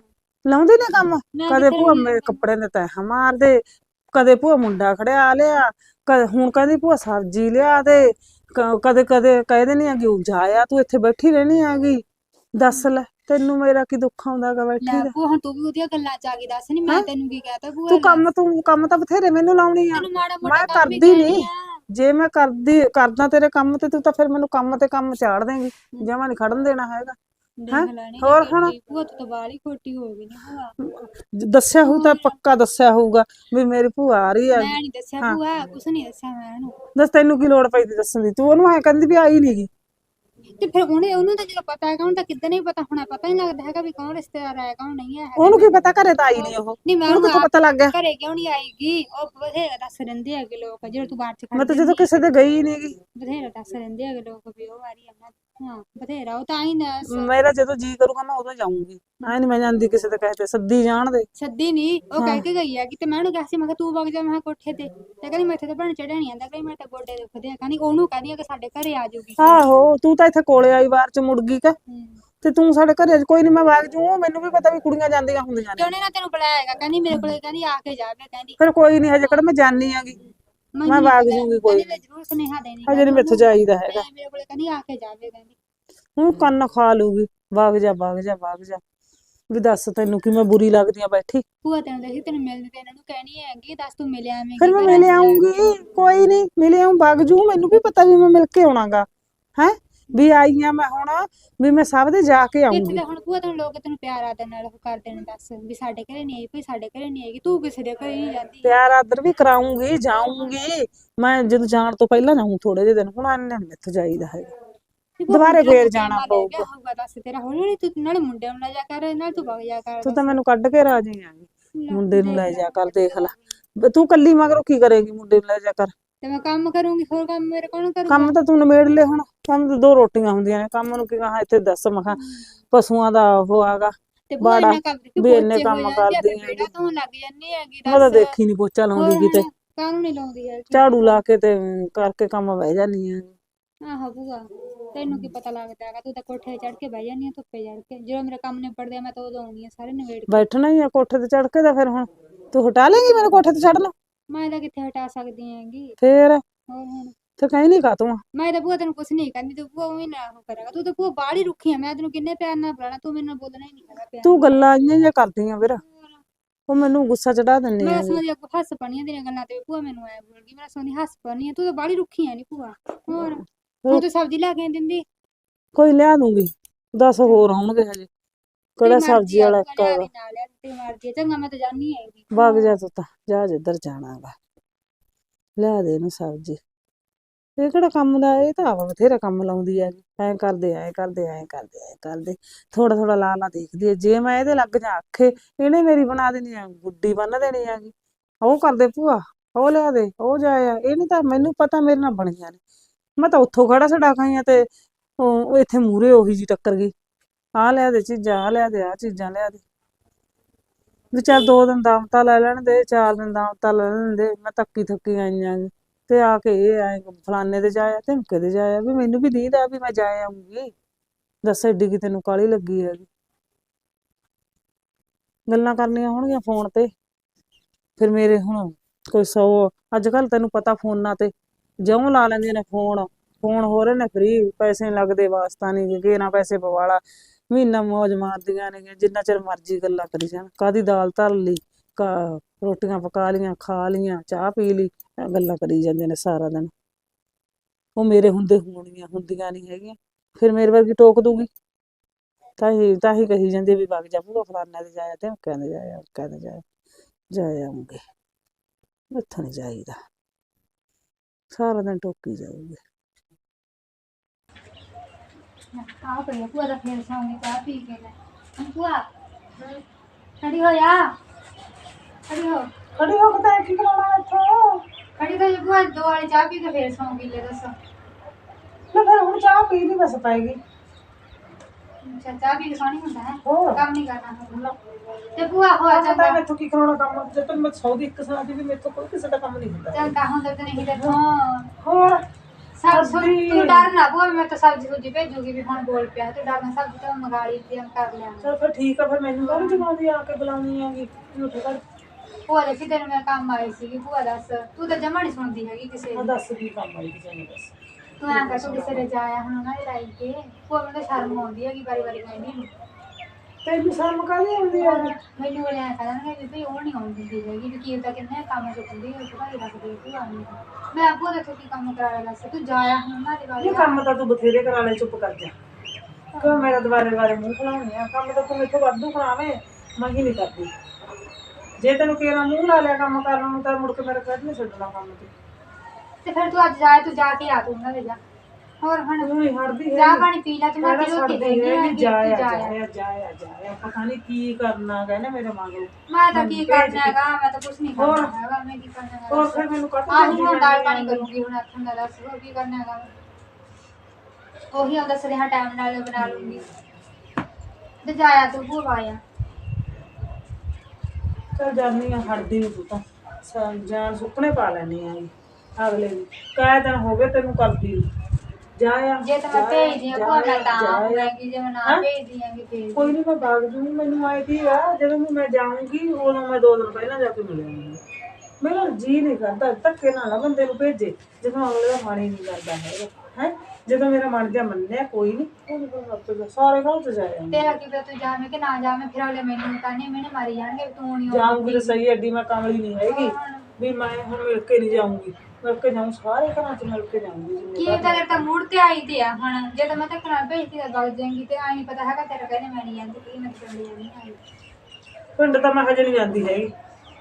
ਲਾਉਂਦੀ ਨੇ ਕੰਮ?
ਮੈਂ
ਕਦੇ
ਕਿੱਥੇ
ਭੂਆ
ਲਾਉਂਦੀ
ਮੇਰੇ? ਕੱਪੜੇ ਦੇ ਤੈਹ ਮਾਰਦੇ। ਕਦੇ ਭੂਆ ਮੁੰਡਾ ਖੜਿਆ ਲਿਆ ਕਦੇ ਹੁਣ ਕਹਿੰਦੀ ਭੂਆ ਸਬਜ਼ੀ ਲਿਆ ਕ- ਕਦੇ ਕਦੇ ਕਹਿ ਨਹੀਂ ਹੈਗੀ ਜਾਇਆ ਤੂੰ ਇੱਥੇ ਬੈਠੀ ਰਹਿਣੀ ਹੈਗੀ ਦੱਸ ਲੈ ਤੈਨੂੰ ਮੇਰਾ ਕੀ ਦੁੱਖ ਆਉਂਦਾਗਾ ਬੈਠੀ
ਲੈ
ਦਾ
ਭੂਆ ਹੁਣ ਤੂੰ ਵੀ ਉਹਦੀਆਂ ਗੱਲਾਂ ਚ ਆ ਗਈ ਦੱਸ ਨਹੀਂ ਮੈਂ ਤੈਨੂੰ ਕੀ ਕਹਤਾ ਭੂਆ
ਤੂੰ। ਕੰਮ ਤੂੰ ਕੰਮ ਤਾਂ ਬਥੇਰੇ ਮੈਨੂੰ ਲਾਉਣੀ ਆ
ਤੈਨੂੰ ਮਾੜਾ ਮੋਟਾ
ਮੈਂ
ਕੰਮ
ਕਰਦੀ ਨਹੀਂ
ਆ।
ਜੇ ਮੈਂ ਕਰਦੀ ਕਰਦਾ ਤੇਰੇ ਕੰਮ ਤੇ ਤੂੰ ਤਾਂ ਫਿਰ ਮੈਨੂੰ ਕੰਮ ਤੇ ਕੰਮ ਚਾੜ ਦੇਂਗੀ ਜਮਾ ਨਹੀਂ ਖੜਨ ਦੇਣਾ ਹੈਗਾ?
ਦੇਖ ਲੈਣੀ
ਹੋਰ ਹੁਣ?
ਭੂਆ ਤੂੰ ਤਾਂ ਬਾਲੀ ਖੋਟੀ ਹੋ ਗਈ ਨੀ ਭੂਆ।
ਦੱਸਿਆ ਹੋਊ ਤਾਂ ਪੱਕਾ ਦੱਸਿਆ ਹੋਊਗਾ ਵੀ ਮੇਰੀ ਭੂਆ ਆ ਰਹੀ ਆ।
ਮੈਂ ਨਹੀਂ ਦੱਸਿਆ ਭੂਆ ਕੁਛ ਨਹੀਂ ਦੱਸਿਆ ਮੈਂ ਉਹਨੂੰ।
ਦੱਸ ਤੈਨੂੰ ਕੀ ਲੋੜ ਪਈ ਤੀ ਦੱਸਣ ਦੀ? ਤੂੰ ਉਹਨੂੰ ਐ ਕਹਿੰਦੀ ਵੀ ਆਈ ਨਹੀਂਗੀ
ਤੇ ਫਿਰ ਉਹਨੇ ਉਹਨੂੰ ਤਾਂ ਜਦੋਂ ਪਤਾ ਹੈਗਾ ਉਹਨੂੰ ਤਾਂ ਕਿੱਦਾਂ ਨਹੀਂ ਪਤਾ ਹੋਣਾ ਪਤਾ ਹੀ ਨਹੀਂ ਲੱਗਦਾ ਹੈਗਾ ਵੀ ਕੌਣ ਰਿਸ਼ਤੇਦਾਰ ਆਇਆ ਕੌਣ ਨਹੀਂ ਆਇਆ ਹੈਗਾ।
ਉਹਨੂੰ ਕੀ ਪਤਾ ਘਰੇ ਤਾਂ ਆਈ ਨਹੀਂ ਉਹ।
ਨਹੀਂ ਮੈਂ
ਉਹਨੂੰ
ਉਹਨੂੰ
ਕਿੱਥੋਂ ਪਤਾ ਲੱਗ ਗਿਆ?
ਘਰੇ ਕਿਉਂ ਨਹੀਂ ਆਏਗੀ ਉਹ ਬਥੇਰਾ ਦੱਸ ਰਹਿੰਦੇ ਹੈਗੇ ਲੋਕ ਜਿਹੜੇ ਤੂੰ ਬਾਹਰ ਚ
ਮੈਂ ਤਾਂ ਜਦੋਂ ਕਿਸੇ ਦੇ ਗਈ ਨਹੀਂਗੀ
ਬਥੇਰਾ ਦੱਸ ਰਹਿੰਦੇ ਹੈਗੇ ਲੋਕ ਵੀ ਉਹ ਆ ਰਹੀ ਆ ਹਾਂ ਬਥੇਰਾ ਉਹ ਤਾਂ ਹੀ ਨਾ ਸ-
ਮੇਰਾ ਜਦੋਂ ਜੀ ਕਰੂਗਾ ਮੈਂ ਉਦੋਂ ਜਾਊਂਗੀ। ਐ ਨਹੀਂ ਮੈਂ ਜਾਂਦੀ ਕਿਸੇ ਦੇ ਕਹੇ ਤੇ ਸੱਦੀ ਜਾਣ ਦੇ।
ਸੱਦੀ ਨਹੀਂ ਉਹ ਕਹਿ ਕੇ ਗਈ ਆ ਕਿ ਤੇ ਮੈਂ ਉਹਨੂੰ ਕਿਹਾ ਸੀ ਮੈਂ ਕਿਹਾ ਤੂੰ ਵਗ ਜਾ ਮੈਂ ਕਿਹਾ ਕੋਠੇ ਤੇ। ਤੇ ਕਹਿੰਦੀ ਮੈਂ ਇੱਥੇ ਤਾਂ ਭੈਣ ਚੜਿਆ ਨਹੀਂ ਆਂਦਾ ਕਹਿੰਦੀ ਮੈਂ ਤਾਂ ਗੋਡੇ ਦੁਖਦੇ ਆ। ਕਹਿੰਦੀ ਉਹਨੂੰ ਕਹਿੰਦੀ ਆ ਕਿ ਸਾਡੇ ਘਰੇ ਆ ਜਾਊਗੀ।
ਆਹੋ ਤੂੰ ਤਾਂ ਇੱਥੇ ਕੋਲੇ ਆਈ ਵਾਰ ਚ ਮੁੜ ਗਈ ਕਿ।
ਹੂੰ।
ਤੇ ਤੂੰ ਸਾਡੇ ਘਰੇ ਅੱਜ ਕੋਈ ਨਹੀਂ ਮੈਂ ਵਗ ਜੂ ਮੈਨੂੰ ਵੀ ਪਤਾ ਵੀ ਕੁੜੀਆਂ ਜਾਂਦੀਆਂ ਹੁੰਦੀਆਂ ਨੇ।
ਤੇ ਉਹਨੇ ਨਾ ਤੈਨੂੰ ਬੁਲਾਇਆ ਹੈਗਾ ਕਹਿੰਦੀ ਮੇਰੇ ਕੋਲੇ ਕਹਿੰਦੀ ਆ ਕੇ ਜਾਵੇ ਕਹਿੰਦੀ
ਫਿਰ ਕੋਈ ਨਹੀਂ ਹਜੇ ਕਿਹੜਾ ਮੈਂ ਜਾਣੀ ਆਗੀ ਮੈਂ ਵਗ ਜੂਗੀ ਕੋਈ।
ਕਹਿੰਦੀ ਜ਼ਰੂਰ ਸੁਨੇਹਾ ਦੇਣੀ
ਹਜੇ ਨਹੀਂ ਮੈਥੋਂ ਜਾਈਦਾ ਹੈਗਾ।
ਮੇਰੇ ਕੋਲੇ ਕਹਿੰਦੀ ਆ ਕੇ ਜਾਵੇ ਕਹਿੰਦੀ।
ਹੁਣ ਕੰਨ ਖਾ ਲੂਗੀ। ਵਗ ਜਾ ਵਗ ਜਾ ਵਗ ਜਾ। ਵੀ ਦੱਸ ਤੈਨੂੰ ਕਿ ਮੈਂ ਬੁਰੀ ਲੱਗਦੀ ਆ ਬੈਠੀ।
ਭੂਆ ਤੈਨੂੰ ਦੇਖੀ ਤੈਨੂੰ ਮਿਲਣ ਤੇ ਇਹਨਾਂ ਨੂੰ ਕਹਿਣੀ ਹੈਗੀ ਦੱਸ ਤੂੰ ਮਿਲਿਆ ਐਵੇਂ
ਫਿਰ ਮੈਂ ਮਿਲ ਆਉਂਗੀ ਕੋਈ ਨਹੀਂ ਮਿਲ ਆਉਂ ਵਗ ਜੂ ਮੈਨੂੰ ਵੀ ਪਤਾ ਵੀ ਮੈਂ ਮਿਲ ਕੇ ਆਉਣਾਗਾ। ਹੈ? ਵੀ ਆਈ ਆ ਮੈਂ ਹੁਣ ਵੀ ਮੈਂ ਸਭ ਦੇ ਜਾ ਕੇ
ਇੱਥੇ
ਆਉਂਗੀ
ਤਾਂ ਹੁਣ ਭੂਆ ਤੈਨੂੰ ਲੋਕ ਤੈਨੂੰ ਪਿਆਰ ਆਦਰ ਨਾਲ ਉਹ ਕਰਦੇ ਨੇ ਦੱਸ ਵੀ ਸਾਡੇ ਘਰੇ ਨਹੀਂ ਆਈ ਭਈ ਸਾਡੇ ਘਰੇ ਨਹੀਂ ਆਏਗੀ ਤੂੰ ਕਿਸੇ ਦੇ ਘਰੇ ਨਹੀਂ ਜਾਂਦੀ।
ਪਿਆਰ ਆਦਰ ਵੀ ਕਰਾਉਂਗੀ ਜਾਉਂਗੀ ਮੈਂ ਜਦੋਂ ਜਾਣ ਤੋਂ ਪਹਿਲਾਂ ਜਾਊਂ ਥੋੜੇ ਜਿਹੇ ਦਿਨ ਹੁਣ ਇੰਨੇ ਨੀ ਮੈਥੋਂ ਜਾਈਦਾ ਹੈਗਾ।
ਤੇ ਭੂਆ
ਦੁਬਾਰੇ
ਤੇਰਾ
ਫੇਰ
ਕੋਈ
ਜਾਣਾ ਪਊਗਾ।
ਹੋਊਗਾ ਦੱਸ ਤੇਰਾ ਹੌਲੀ ਹੌਲੀ ਤੂੰ ਨਾਲ ਮੁੰਡਿਆਂ ਨੂੰ ਲੈ ਜਾ ਕਰ ਨਾਲ ਤੂੰ ਵਗ ਜਾ ਕਰ
ਤੂੰ ਤਾਂ ਮੈਨੂੰ ਕੱਢ ਕੇ ਰਾਜੀ ਆਂਗੀ ਮੁੰਡੇ ਨੂੰ ਲੈ ਜਾ ਕਰ ਦੇਖ ਲੈ। ਵੀ ਤੂੰ ਕੱਲੀ ਮਗਰੋਂ ਕੀ ਕਰੇਗੀ ਮੁੰਡੇ ਨੂੰ ਲੈ ਜਾ ਕਰ।
ਤੇ ਮੈਂ ਕੰਮ ਕਰੂੰਗੀ ਹੋਰ ਕੰਮ ਮੇਰੇ ਕੋਲ ਕਰੂੰਗਾ?
ਕੰਮ ਤਾਂ ਤੂੰ ਨਿਬੇੜ ਲੈ ਹੁਣ ਕੰਮ ਤਾਂ ਦੋ ਰੋਟੀਆਂ ਹੁੰਦੀਆਂ ਨੇ ਕੰਮ ਨੂੰ ਕੀ ਕਹਾਂ ਇੱਥੇ ਦੱਸ ਮਖਾ ਪਸ਼ੂਆਂ ਦਾ ਉਹ ਆਗਾ
ਤੇ ਭੂਆ
ਬਾੜਾ,
ਇੰਨਾ ਕੰਮ ਕਿ
ਵੀ ਇੰਨੇ
ਪੋਚੇ ਹੋ
ਕੰਮ
ਜਾਂਦੇ ਆ,
ਕਰਦੀ
ਫਿਰ ਬੇੜਾ ਤੋਂ ਲੱਗ ਜਾਂਦੀ ਹੈਗੀ
ਮੈਂ ਤਾਂ
ਦੱਸ?
ਦੇਖੀ ਨਹੀਂ ਪੋਚਾ ਲਾਉਂਦੀ ਕਿਤੇ।
ਕਾਹਨੂੰ ਨਹੀਂ ਲਾਉਂਦੀ ਹੈ
ਝਾੜੂ ਲਾ ਕੇ ਤੇ ਕਰਕੇ ਕੰਮ ਬਹਿ ਜਾਨੀ ਆ।
ਆਹੋ ਭੂਆ ਤੈਨੂੰ ਕੀ ਪਤਾ ਲੱਗਦਾ ਹੈਗਾ ਤੂੰ ਤਾਂ ਕੋਠੇ ਚੜ ਕੇ ਬਹਿ ਜਾਂਦੀ ਆ ਧੁੱਪੇ ਚੜ ਕੇ। ਜਦੋਂ ਮੇਰਾ ਕੰਮ ਨਿਬੜਦਾ ਮੈਂ ਤਾਂ ਉਦੋਂ ਆਉਂਦੀ ਆ ਸਾਰੇ ਨਿਬੇੜ ਕੇ।
ਬੈਠਣਾ ਹੀ ਆ ਕੋਠੇ ਤੇ ਚੜ ਕੇ ਤਾਂ ਫਿਰ ਹੁਣ ਤੂੰ ਹਟਾ ਲੇਂਗੀ ਮੇਰੇ ਕੋਠੇ ਤੇ ਚੜਨਾ
ਮੈਂ ਤਾਂ ਕਿੱਥੇ ਹਟਾ ਸਕਦੀ ਹੈਗੀ।
ਫੇਰ?
ਹੋਰ ਹੁਣ?
ਤੇ ਕਹੀਂ ਨਹੀਂ ਕਾ ਤੂੰ
ਮੈਂ ਤਾਂ ਭੂਆ ਤੈਨੂੰ ਕੁਛ ਨਹੀਂ ਕਹਿੰਦੀ ਤੂੰ ਭੂਆ ਵੀ ਨਾ ਉਹ ਕਰੇਗਾ ਤੂੰ ਤਾਂ ਭੂਆ ਹੀ ਰੁੱਖੀ ਆ ਮੈਂ ਤੈਨੂੰ ਕਿੰਨੇ ਪਿਆਰ ਨਾਲ ਬੁਲਾਣਾ ਤੂੰ ਮੈਨੂੰ ਬੋਲਣਾ ਹੀ ਨਹੀਂ ਹੈਗਾ ਪਿਆਰ
ਤੂੰ ਗੱਲਾਂ ਇੰਨੀਆਂ ਜਿਹੀਆਂ ਕਰਦੀਆਂ ਵੀਰ ਉਹ ਮੈਨੂੰ ਗੁੱਸਾ ਚੜਾ ਦਿੰਦੀ
ਮੈਂ
ਆ।
ਸਮਝੀ ਹੱਸ ਪਣੀਆਂ ਤੇਰੀਆਂ ਗੱਲਾਂ ਤੇ ਵੀ ਭੂਆ ਮੈਨੂੰ ਐ ਬੋਲ ਗਈ ਮੈਂ ਸਮਝੀ ਹੱਸ ਪਣੀ ਆ ਤੂੰ ਤਾਂ ਹੀ ਰੁੱਖੀ ਆ ਨਹੀਂ ਭੂਆ। ਹੋਰ? ਤੂੰ ਤਾਂ ਸਬਜ਼ੀ ਲੈ ਕੇ ਨੀ ਦਿੰਦੀ।
ਕੋਈ ਲਿਆ ਦੂੰਗੀ ਦਸ ਹੋਰ ਆਉਣਗੇ ਹਜੇ। ਕਿਹੜਾ ਸਬਜ਼ੀ
ਆ,
ਵਾਲਾ ਕਾ
ਨਾਲ ਲਿਆ ਦੀ, ਤੇਰੀ ਮਰਜ਼ੀ ਆ। ਚੰਗਾ ਮੈਂ ਤਾਂ ਜਾਣੀ ਹੈਗੀ
ਵਗ ਜਾ ਤੂੰ ਤਾਂ ਜਾ ਜਿੱਧਰ ਜਾਣਾਗਾ ਲਿਆ ਦੇ ਇਹਨੂੰ ਸਬਜ਼ੀ। ਇਹ ਕਿਹੜਾ ਕੰਮ ਦਾ ਇਹ ਤਾਂ ਆਪ ਬਥੇਰਾ ਕੰਮ ਲਾਉਂਦੀ ਹੈ ਐਂ ਕਰਦੇ ਐਂ ਕਰਦੇ ਐਂ ਕਰਦੇ ਐਂ ਕਰਦੇ। ਥੋੜਾ ਥੋੜਾ ਲਾ ਲਾ ਦੇਖਦੀ ਹੈ ਜੇ ਮੈਂ ਇਹਦੇ ਲੱਗ ਜਾ ਆਖੇ ਇਹਨੇ ਮੇਰੀ ਬਣਾ ਦੇਣੀ ਆ ਗੁੱਡੀ ਬੰਨ ਦੇਣੀ ਹੈਗੀ ਉਹ ਕਰਦੇ ਭੂਆ ਉਹ ਲਿਆ ਦੇ ਉਹ ਜਾਇਆ ਇਹ ਨਹੀਂ ਤਾਂ ਮੈਨੂੰ ਪਤਾ ਮੇਰੇ ਨਾਲ ਬਣੀਆਂ ਨੇ। ਮੈਂ ਤਾਂ ਉੱਥੋਂ ਖੜਾ ਛਡਾ ਖਾਈਆਂ ਤੇ ਇੱਥੇ ਮੂਰੇ ਉਹੀ ਜੀ ਟੱਕਰ ਗਈ। ਆਹ ਲਿਆ ਦੇ ਚੀਜ਼ਾਂ, ਆਹ ਲਿਆ ਦੇ, ਆਹ ਚੀਜ਼ਾਂ ਲਿਆ ਦੇ। ਵੀ ਚੱਲ ਦੋ ਦਿਨ ਦਾਮਤਾ ਲੈ ਲੈਣ ਦੇ, ਚਾਰ ਦਿਨ ਦਾਮਤਾ ਲੈ ਲੈਣ ਦੇ, ਮੈਂ ਤੱਕੀ ਥੱਕੀ ਆਈਆਂ ਤੇ ਆ ਕੇ ਇਹ ਆਏ ਫਲਾਨੇ ਦੇ ਜਾਇਆ, ਧਮਕੇ ਦੇ ਜਾਇਆ, ਵੀ ਮੈਨੂੰ ਵੀ ਦੀਦਾ ਵੀ ਮੈਂ ਜਾ ਆਉਂਗੀ ਦੱਸ ਏਡੀ ਕੀ ਤੈਨੂੰ ਕਾਲੀ ਲੱਗੀ ਹੈਗੀ ਗੱਲਾਂ ਕਰਨੀਆਂ ਹੋਣਗੀਆਂ ਫੋਨ ਤੇ। ਫਿਰ ਮੇਰੇ ਹੁਣ ਕੋਈ ਸੌ ਅੱਜ ਕੱਲ ਤੈਨੂੰ ਪਤਾ ਫੋਨਾਂ ਤੇ, ਜਿਉਂ ਲਾ ਲੈਂਦੀਆਂ ਨੇ ਫੋਨ। ਫੋਨ ਹੋ ਰਹੇ ਨੇ ਫ੍ਰੀ ਪੈਸੇ ਨੀ ਲੱਗਦੇ, ਵਾਸਤਾ ਨਹੀਂ ਕਿ ਨਾ ਪੈਸੇ ਪਵਾਲਾ। ਮਹੀਨਾ ਮੌਜ ਮਾਰਦੀਆਂ ਨੇ ਜਿੰਨਾ ਚਿਰ ਮਰਜ਼ੀ ਗੱਲਾਂ ਕਰੀ ਜਾਣ। ਕਾਦੀ ਦਾਲ ਧਰ ਲਈ, ਕਾ- ਰੋਟੀਆਂ ਪਕਾ ਲੀਆਂ ਖਾ ਲੀਆਂ ਚਾਹ ਪੀ ਲਈ ਗੱਲਾਂ ਕਰੀ ਜਾਂਦੇ ਨੇ ਸਾਰਾ ਦਿਨ। ਉਹ ਮੇਰੇ ਹੁੰਦੇ ਹੋਣੀਆਂ ਹੁੰਦੀਆਂ ਨਹੀਂ ਹੈਗੀਆਂ। ਫਿਰ ਮੇਰੇ ਵਰਗੀ ਟੋਕ ਦੂਗੀ ਤਾਂ ਹੀ ਤਾਂ ਹੀ ਕਹੀ ਜਾਂਦੀ ਵੀ ਵਗ ਜਾ ਭੂਆ ਫਲਾਨਾ ਦੇ ਜਾਇਆ ਤੇ ਕਹਿੰਦੇ ਜਾਇਆ ਕਹਿੰਦੇ ਜਾਇਆ। ਜਾਇਆ ਆਉਂਗੇ ਉੱਥੋਂ ਨਹੀਂ ਜਾਈਦਾ। ਸਾਰਾ ਦਿਨ ਟੋਕੀ ਜਾਊਗੀ।
ਆ ਪਈ ਆ, ਭੂਆ ਦਾ ਫੇਰ ਸੌਂਗੀ ਚਾਹ ਪੀ ਕੇ ਲੈ। ਹਾਂ, ਭੂਆ ਖੜੀ ਹੋ ਜਾ। ਖੜੀ ਹੋ।
ਖੜੀ ਹੋ ਕੇ ਤਾਂ ਕੀ ਕਰਾਉਣਾ ਇੱਥੋਂ।
ਖੜੀ ਹੋ ਜਾ ਭੂਆ ਦੋ ਵਾਲੀ ਚਾਹ ਪੀ ਕੇ ਫੇਰ ਸੌਂਗੀ ਲੈ ਦੱਸ।
ਲੈ ਫਿਰ ਹੁਣ ਚਾਹ ਪੀ ਨਹੀਂ ਬਸ ਪਾਏਗੀ
ਅੱਛਾ ਚਾਹ ਪੀ ਕੇ ਸੌਣੀ ਹੁੰਦਾ ਹੈ?
ਹੋਰ?
ਕੰਮ ਨਹੀਂ ਕਰਨਾ ਹੁੰਦਾ। ਤੇ ਭੂਆ ਹੋ
ਪਤਾ
ਜਾਂਦਾ।
ਮੈਥੋਂ ਕੀ ਕਰਾਉਣਾ ਕੰਮ? ਜਦ ਮੈਂ ਸੌ ਦੀ ਇੱਕ ਸਾਲ ਦੀ ਵੀ ਮੇਥੋਂ ਕੋਈ ਕਿਸੇ ਦਾ ਕੰਮ ਨਹੀਂ ਹੁੰਦਾ।
ਚੰਗਾ ਹੁੰਦਾ ਤੇ ਨਹੀਂ ਤੇ।
ਹੋਰ?
ਸਭ। ਤੂੰ ਡਰ ਨਾ ਭੂਆ ਮੈਂ ਤਾਂ ਸਬਜ਼ੀ ਸੁਜੀ ਭੇਜੂਗੀ ਵੀ ਹੁਣ ਬੋਲ ਪਿਆ ਤੇ ਡਰ ਨਾ ਸਬਜ਼ੀ ਤਾਂ ਮੰਗਾ ਲਈ ਤੇ ਕਰ ਲਿਆ।
ਚਲ ਫਿਰ ਠੀਕ ਆ ਫਿਰ ਮੈਨੂੰ ਕਾਹਨੂੰ ਜਮਾਉਂਦੀ ਆ ਕੇ ਬੁਲਾਉਣੀ ਆਗੀ ਝੂਠੇ ਕਰ।
ਭੂਆ ਦੇ ਕਿਤੇ ਮੈਂ ਕੰਮ ਆਈ ਸੀਗੀ ਭੂਆ ਦੱਸ। ਤੂੰ ਤਾਂ ਜਮਾ ਨਹੀਂ ਸੁਣਦੀ ਹੈਗੀ ਕਿਸੇ
ਆ
ਦੀ
ਦੱਸ ਕੀ ਕੰਮ ਆਈ ਕਿਸੇ ਨੂੰ ਦੱਸ।
ਤੂੰ ਐਂ ਕਰ ਤੂੰ ਕਿਸੇ ਦੇ ਜਾਇਆ ਹੁਣ ਉਹਨਾਂ ਦੇ ਲਾਈ ਕੇ ਭੂਆ ਮੈਨੂੰ ਤਾਂ ਸ਼ਰਮ ਆਉਂਦੀ ਹੈਗੀ ਵਾਰੀ ਵਾਰੀ ਕਹਿੰਦੀ ਨੂੰ
ਤੈਨੂੰ ਸ਼ਰਮ ਕਾਹਦੀ ਆਉਂਦੀ ਆ?
ਮੈਨੂੰ ਕਹਿਣਗੇ ਵੀ ਭਈ ਉਹ ਨਹੀਂ ਆਉਣ ਦਿੰਦੀ ਹੈਗੀ ਵੀ ਕੀ ਤਾਂ ਕਿੰਨੇ ਕੰਮ ਚੁੱਕਦੀ ਹੈ ਭਾਈ ਰੱਖਦੀ ਤੂੰ ਆਣੀ ਮੈਂ ਭੂਆ ਦੇ ਤੋਂ ਕੀ ਕੰਮ ਕਰਾ ਲਿਆ ਸੀ ਤੂੰ ਜਾਇਆ ਹੁਣ ਉਹਨਾਂ ਦੇ ਵਾਲੇ
ਇਹ ਕੰਮ ਤਾਂ ਤੂੰ ਬਥੇਰੇ ਕਰਾ ਲੈ ਚੁੱਪ ਕਰ ਜਾ। ਕਿਉਂ ਮੇਰਾ ਦੁਬਾਰੇ ਦੁਬਾਰੇ ਮੂੰਹ ਖਲਾਉਣੀ ਆ? ਕੰਮ ਤਾਂ ਤੂੰ ਮੈਥੋਂ ਵਾਧੂ ਕਰਾਵੇਂ ਮੈਂ ਹੀ ਨਹੀਂ ਕਰਦੀ। ਜੇ ਤੈਨੂੰ ਕਿਹਾ ਮੂੰਹ ਲਾ ਲਿਆ ਕੰਮ ਕਰਨ ਨੂੰ ਤਾਂ ਮੁੜ ਕੇ ਮੇਰਾ ਕੱਢ ਨਹੀਂ ਛੱਡਣਾ ਕੰਮ ਤੇ।
ਤੇ ਫਿਰ ਤੂੰ ਅੱਜ ਜਾਏ ਤੂੰ ਜਾ ਕੇ ਆ ਤੂੰ ਉਹਨਾਂ ਦੇ ਜਾ। ਹੋਰ ਹੁਣ
ਤੂੰ ਨਹੀਂ ਹਟਦੀ
ਚਾਹ ਪਾਣੀ ਪੀ ਲੈ ਤੇ ਮੈਂ ਪੀ ਰੋਟੀ
ਹੈ
ਹੈ
ਵੀ ਜਾਇਆ ਜਾਇਆ ਜਾਇਆ ਜਾਇਆ। ਪਤਾ ਨਹੀਂ ਕੀ ਕਰਨਾ ਗਾ ਨਾ ਮੇਰੇ ਮਗਰ
ਮੈਂ ਤਾਂ ਕੀ ਕਰਨਾ ਹੈਗਾ ਮੈਂ ਤਾਂ ਕੁਝ ਨਹੀਂ
ਹੋਰ?
ਕਰਨਾ ਹੈਗਾ ਮੈਂ ਕੀ ਕਰਨਾ ਹੈਗਾ।
ਹੋਰ ਫਿਰ ਮੈਨੂੰ ਕੱਢ
ਆਹੀ ਹੁਣ ਦਾਲ ਪਾਣੀ ਕਰੂੰਗੀ ਹੁਣ ਅੱਖਾਂ ਦਾ ਦੱਸ ਹੋਰ ਕੀ ਕਰਨਾ ਹੈਗਾ। ਉਹੀ ਆਉਂਦਾ ਸਰਿਆ ਟਾਈਮ ਨਾਲ ਬਣਾ ਲੂੰਗੀ। ਤੇ ਜਾਇਆ ਤੂੰ ਭੂਆ ਆਇਆ
ਚਲ ਜਾਨੀ ਆ ਹਟਦੀ ਨੀ ਤੂੰ ਤਾਂ। ਸ- ਜਾਨ ਸੁੱਕਣੇ ਪਾ ਲੈਣੀ ਆ ਅਗਲੇ ਦੀ ਕਾਹ ਦਿਨ ਹੋ ਗਏ ਤੈਨੂੰ ਕਰਦੀ ਨੂੰ। ਜਾ ਆ
ਜੇ ਤਾਂ ਮੈਂ
ਜਾ,
ਭੇਜਦੀ ਆ
ਜਾ,
ਭੂਆ ਮੈਂ ਤਾਂ
ਜਾ,
ਆਉਂਗੀ ਜੇ ਮੈਂ ਨਾ
ਹੈਂ?
ਭੇਜਦੀ ਆਂਗੀ ਫੇਰ
ਕੋਈ ਨਹੀਂ ਮੈਂ ਭਾਗ ਜੂਗੀ ਮੈਨੂੰ ਆਈ ਦੀ ਆ ਜਦੋਂ ਵੀ ਮੈਂ ਜਾਊਂਗੀ ਉਦੋਂ ਮੈਂ ਦੋ ਦਿਨ ਪਹਿਲਾਂ ਜਾ ਕੇ ਮਿਲੂੰਗੀ ਮੇਰਾ ਜੀ ਨਹੀਂ ਕਰਦਾ ਧੱਕੇ ਨਾਲ ਨਾ ਬੰਦੇ ਨੂੰ ਭੇਜੇ ਜਦੋਂ ਅਗਲੇ ਦਾ ਮਨ ਹੀ ਨਹੀਂ ਕਰਦਾ ਹੈਗਾ ਹੈ? ਜਦੋਂ ਮੇਰਾ ਮਨ ਜਾ ਮੰਨਿਆ ਕੋਈ ਨਹੀਂ ਸਾਰੇ ਘਰ ਤੇ ਜਾਇਆ
ਤੇਰਾ ਕੀ ਪਤਾ ਤੂੰ ਜਾਵੇਂ ਕਿ ਨਾ ਜਾਵੇਂ ਫਿਰ ਅਗਲੇ ਮੈਨੂੰ ਤਾਂ ਨਹੀਂ ਮੈਨੇ ਮਾਰੀ ਜਾਣਗੇ ਵੀ ਤੂੰ ਨਹੀਂ
ਜਾਊਂਗੀ ਤਾਂ ਸਹੀ ਐਡੀ ਮੈਂ ਕਮਲੀ ਨਹੀਂ ਹੈਗੀ ਵੀ ਮੈਂ ਹੁਣ ਮਿਲ ਕੇ ਨਹੀਂ ਜਾਊਂਗੀ। ਮਿਲ ਕੇ ਜਾਊਂ ਸਾਰੇ ਘਰਾਂ 'ਚ ਮਿਲ ਕੇ ਜਿੰਨੇ
ਕੀ ਤਾਂ ਤੇਰੇ ਤਾਂ ਮੂਡ ਤੇ ਆਈ ਤੇ ਆ ਹੁਣ ਜੇ ਤਾਂ ਮੈਂ ਤਾਂ ਨਾਲ ਭੇਜਦੀ ਤਾਂ ਵਗ ਜਾਏਂਗੀ ਤੇ ਆਈ ਨਹੀਂ ਪਤਾ ਹੈਗਾ ਤੇਰਾ ਕਹਿੰਦੇ ਮੈਂ ਨਹੀਂ ਜਾਂਦੀ ਕੀ ਮੈਂ ਚਲੀ ਜਾਂਦੀ ਆਈ
ਪਿੰਡ ਤਾਂ ਮੈਂ ਹਜੇ ਨਹੀਂ ਜਾਂਦੀ ਹੈਗੀ।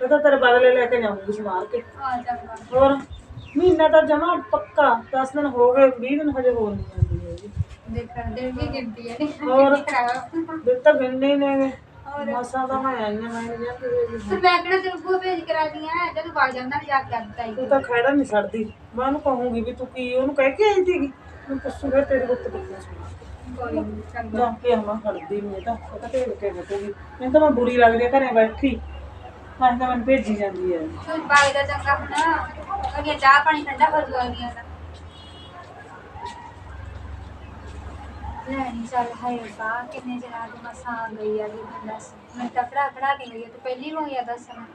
ਮੈਂ ਤਾਂ ਤੇਰੇ ਬਦਲੇ ਲੈ ਕੇ ਜਾਊਂਗੀ ਸਮਾਰ ਕੇ।
ਆ ਚੰਗਾ।
ਹੋਰ ਮਹੀਨਾ ਤਾਂ ਜਮਾ ਪੱਕਾ 10 ਦਿਨ ਹੋ ਗਏ 20 ਦਿਨ ਹਜੇ ਹੋਰ ਨਹੀਂ ਜਾਂਦੀ ਹੈਗੀ।
ਦੇਖਣ ਦੇ ਵੀ ਗਿਣਤੀ ਹੈ ਨਹੀਂ
ਹੋਰ?
ਖਰਾਬ।
ਦਿਨ ਤਾਂ ਗਿਣਨੇ ਹੀ ਨੇ ਮਸਾਂ ਤਾਂ ਮੈਂ।
ਤੇ ਮੈਂ ਕਿਹੜਾ ਤੈਨੂੰ ਭੂਆ ਭੇਜ ਕਰਾ ਦੀਆਂ ਜਦੋਂ ਵਗ ਜਾਂਦਾ ਜਾ ਕੇ ਅੱਧ ਤਾਈ
ਤੂੰ ਤਾਂ ਖੜਾ ਨਹੀਂ ਛੱਡਦੀ। ਮੈਂ ਉਹਨੂੰ ਕਹੂੰਗੀ ਵੀ ਤੂੰ ਕੀ ਉਹਨੂੰ ਕਹਿ ਕੇ ਆਈ ਸੀਗੀ। ਮੈਂ ਪੁੱਛੂ ਫਿਰ ਤੇਰੇ ਗੁੱਤ ਕਿੱਥੇ
ਕੋਈ ਨੀ, ਚੰਗਾ।
ਜਾ ਕੇ ਆਵਾਂ ਖੜਦੀ ਨਹੀਂ ਤਾਂ ਉਹ ਤਾਂ ਢੇੜ ਕੇ ਬੈਠੂਗੀ ਮੈਨੂੰ ਤਾਂ ਮੈਂ ਬੁਰੀ ਲੱਗਦੀ ਆ ਘਰੇ ਬੈਠੀ। ਮੈਂ ਤਾਂ ਮੈਨੂੰ ਭੇਜੀ ਜਾਂਦੀ ਹੈ
ਤੂੰ ਬਾਈ ਦਾ ਚੰਗਾ ਹੁਣ। ਅਗੇ ਚਾਹ ਪਾਣੀ ਠੰਡਾ ਹੋ ਜੂਗਾ ਦਾ ਲੈਣੀ ਚੱਲ ਹਾਏ ਬਾ ਕਿੰਨੇ ਜਨਾ ਦੀ ਮਸਾਂ ਆ ਗਈ ਆ ਜੀ ਬੰਦਾ ਮੈਂ ਤਾਂ ਖੜਾ ਖੜਾ ਕੇ ਗਈ ਆ, ਤੇ ਪਹਿਲੀ ਵਾਰ ਆ ਦੱਸਣਾ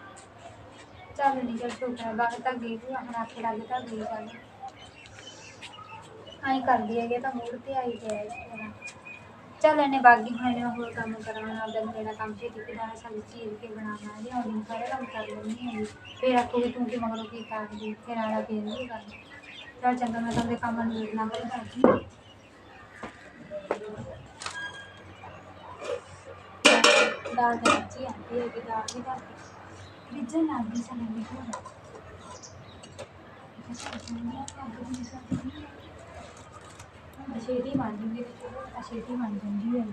ਚੱਲ ਨਹੀਂ ਚੱਲ ਸ਼ੁਕਰ ਬਾਹਰ ਤੱਕ ਗਈ ਤੂੰ ਆਪਣਾ ਆਖੇ ਲੱਗ ਤਾਂ ਗਈ ਗੱਲ ਆਈ ਕਰਦੀ ਹੈਗੇ ਤਾਂ ਮੂਡ ਤੇ ਆਈ ਤੇ ਇਸ ਤਰ੍ਹਾਂ ਚੱਲ ਇਹਨੇ ਬਾਗੀ ਹੁਣ ਮੈਂ ਹੋਰ ਕੰਮ ਕਰਾਉਣਾ, ਆਪਦਾ ਮੇਰਾ ਕੰਮ ਤੇ ਕਿਤੇ ਦਾ ਸਾਰੀ ਚੀਜ਼ ਕੇ ਬਣਾਉਣਾ ਜੇ ਹੁਣ ਸਾਰੇ ਕੰਮ ਕਰ ਲੈਣੀ ਹੈ ਫਿਰ ਆਖੋਗੇ ਤੂੰ ਕਿ ਮਗਰੋਂ ਕੀ ਕਰਦੀ, ਫਿਰ ਆਲਾ ਫੇਰ ਨਹੀਂ ਕਰਦੀ। ਚੱਲ ਚੰਗਾ, ਮੈਂ ਤਾਂ ਦੇ ਕੰਮ ਨੂੰ ਵੇਖਣਾ ਕਰ ਕਰਦੀ ਦਾਲ ਦੇ ਵਿੱਚ ਹੀ ਆਂਦੀ ਹੈ ਕਿ ਦਾਲ ਦੀ ਦਾਲ ਰਿਜਨ ਆਂਦੀ ਸਾਨੂੰ ਨਹੀਂ ਹੋਣਾ। ਅਸ਼ੇਟੀ ਬਣ ਜੂਗੀ ਅਸ਼ੇਟੀ ਬਣ ਜਾਂਦੀ ਹੈ।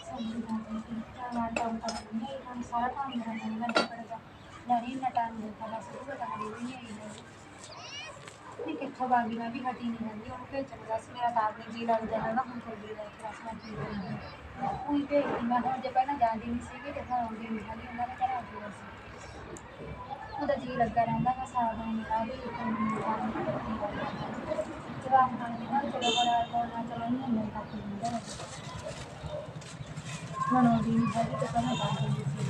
ਸਬਜ਼ੀ ਬਣ ਜਾਂਦੀ ਹੈ ਤਾਂ ਕੰਮ ਸਾਰਾ ਕੰਮ ਮੇਰਾ ਨਹੀਂ ਕਰਨਾ ਨਹੀਂ ਨਾ ਟਾਈਮ ਮਿਲਦਾ ਬਸ ਉਹ ਤਾਂ ਨਹੀਂ ਆਈ ਨਹੀਂ ਕਿੱਥੋਂ ਬਾਗੀ ਮੈਂ ਵੀ ਹਟੀ ਨਹੀਂ ਜਾਂਦੀ, ਉਹਨੂੰ ਭੇਜਣ ਬਸ ਮੇਰਾ ਤਾਂ ਆਪ ਨਹੀਂ ਜੀ ਲੱਗਦਾ ਹੈਗਾ ਹੁਣ ਤੁਹਾਡੀ ਦਾ ਕਲਾਸ ਮੈਂ ਕੀ ਕਰਾਂਗੀ ਉਹੀ ਭੇਜਦੀ ਮੈਂ ਹੁਣ ਜੇ ਪਹਿਲਾਂ ਜਾਂਦੀ ਨਹੀਂ ਸੀਗੀ, ਤੇ ਹੁਣ ਆਉਂਦੀ ਨਹੀਂ ਹੈਗੀ, ਉਹਨਾਂ ਨੇ ਘਰ ਆ ਜਾਣਾ ਸੀ ਉਹਦਾ ਜੀ ਲੱਗਾ ਰਹਿੰਦਾ, ਮੈਂ ਸਾਰਾ ਦਿਨ ਮੇਰਾ ਵੀ ਜਵਾਬ ਨਾਲ ਨਾ ਚਲੋ ਬੜਾ ਕੋਣਾ ਚਲੋ ਨਹੀਂ ਮੈਂ ਤਾਂ ਹੁੰਦਾ ਹੁਣ ਉਹ ਵੀ ਨਹੀਂ ਹੈਗੀ, ਤੇ ਪਹਿਲਾਂ ਤਾਂ ਜਾਂਦੀ ਸੀ।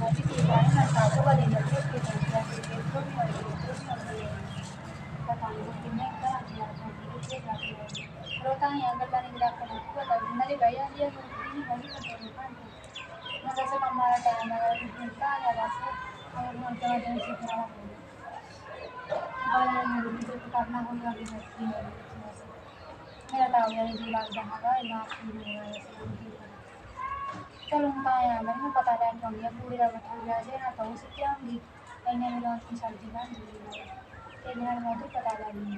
ਮੈਂ ਵੀ ਕੀ ਕਰਾਂ, ਮੈਂ ਤਾਂ ਤੋਂ ਬੜੇ ਲੱਗੇ ਕਿ ਤਾਂ ਕਿ ਇਹ ਤੋਂ ਵੀ ਆਈ ਤੋਂ ਵੀ ਆਉਂਦੀ। ਹੈ ਪਤਾ ਨਹੀਂ ਕਿੰਨੇ ਘਰ ਆ ਗਿਆ ਤਾਂ ਕਿੱਥੇ ਜਾ ਕੇ ਰੋਤਾ ਨਹੀਂ ਗੱਲਾਂ ਨਹੀਂ ਰੱਖਣਾ ਪਤਾ कल्याण वाटी पता लगी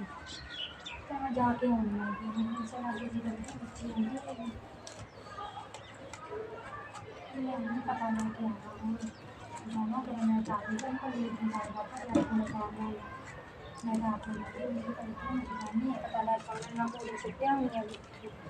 तो मैं जाके होने लगी मुझसे आगे जीवन की बच्ची होने लगी मैं पता नहीं क्या जाना करना चाहती हूँ पर ये भी जाना पर लाइफ में जाना है मैं आपको मुझे पता लगा ना पूरी छुट्टियाँ हुई अभी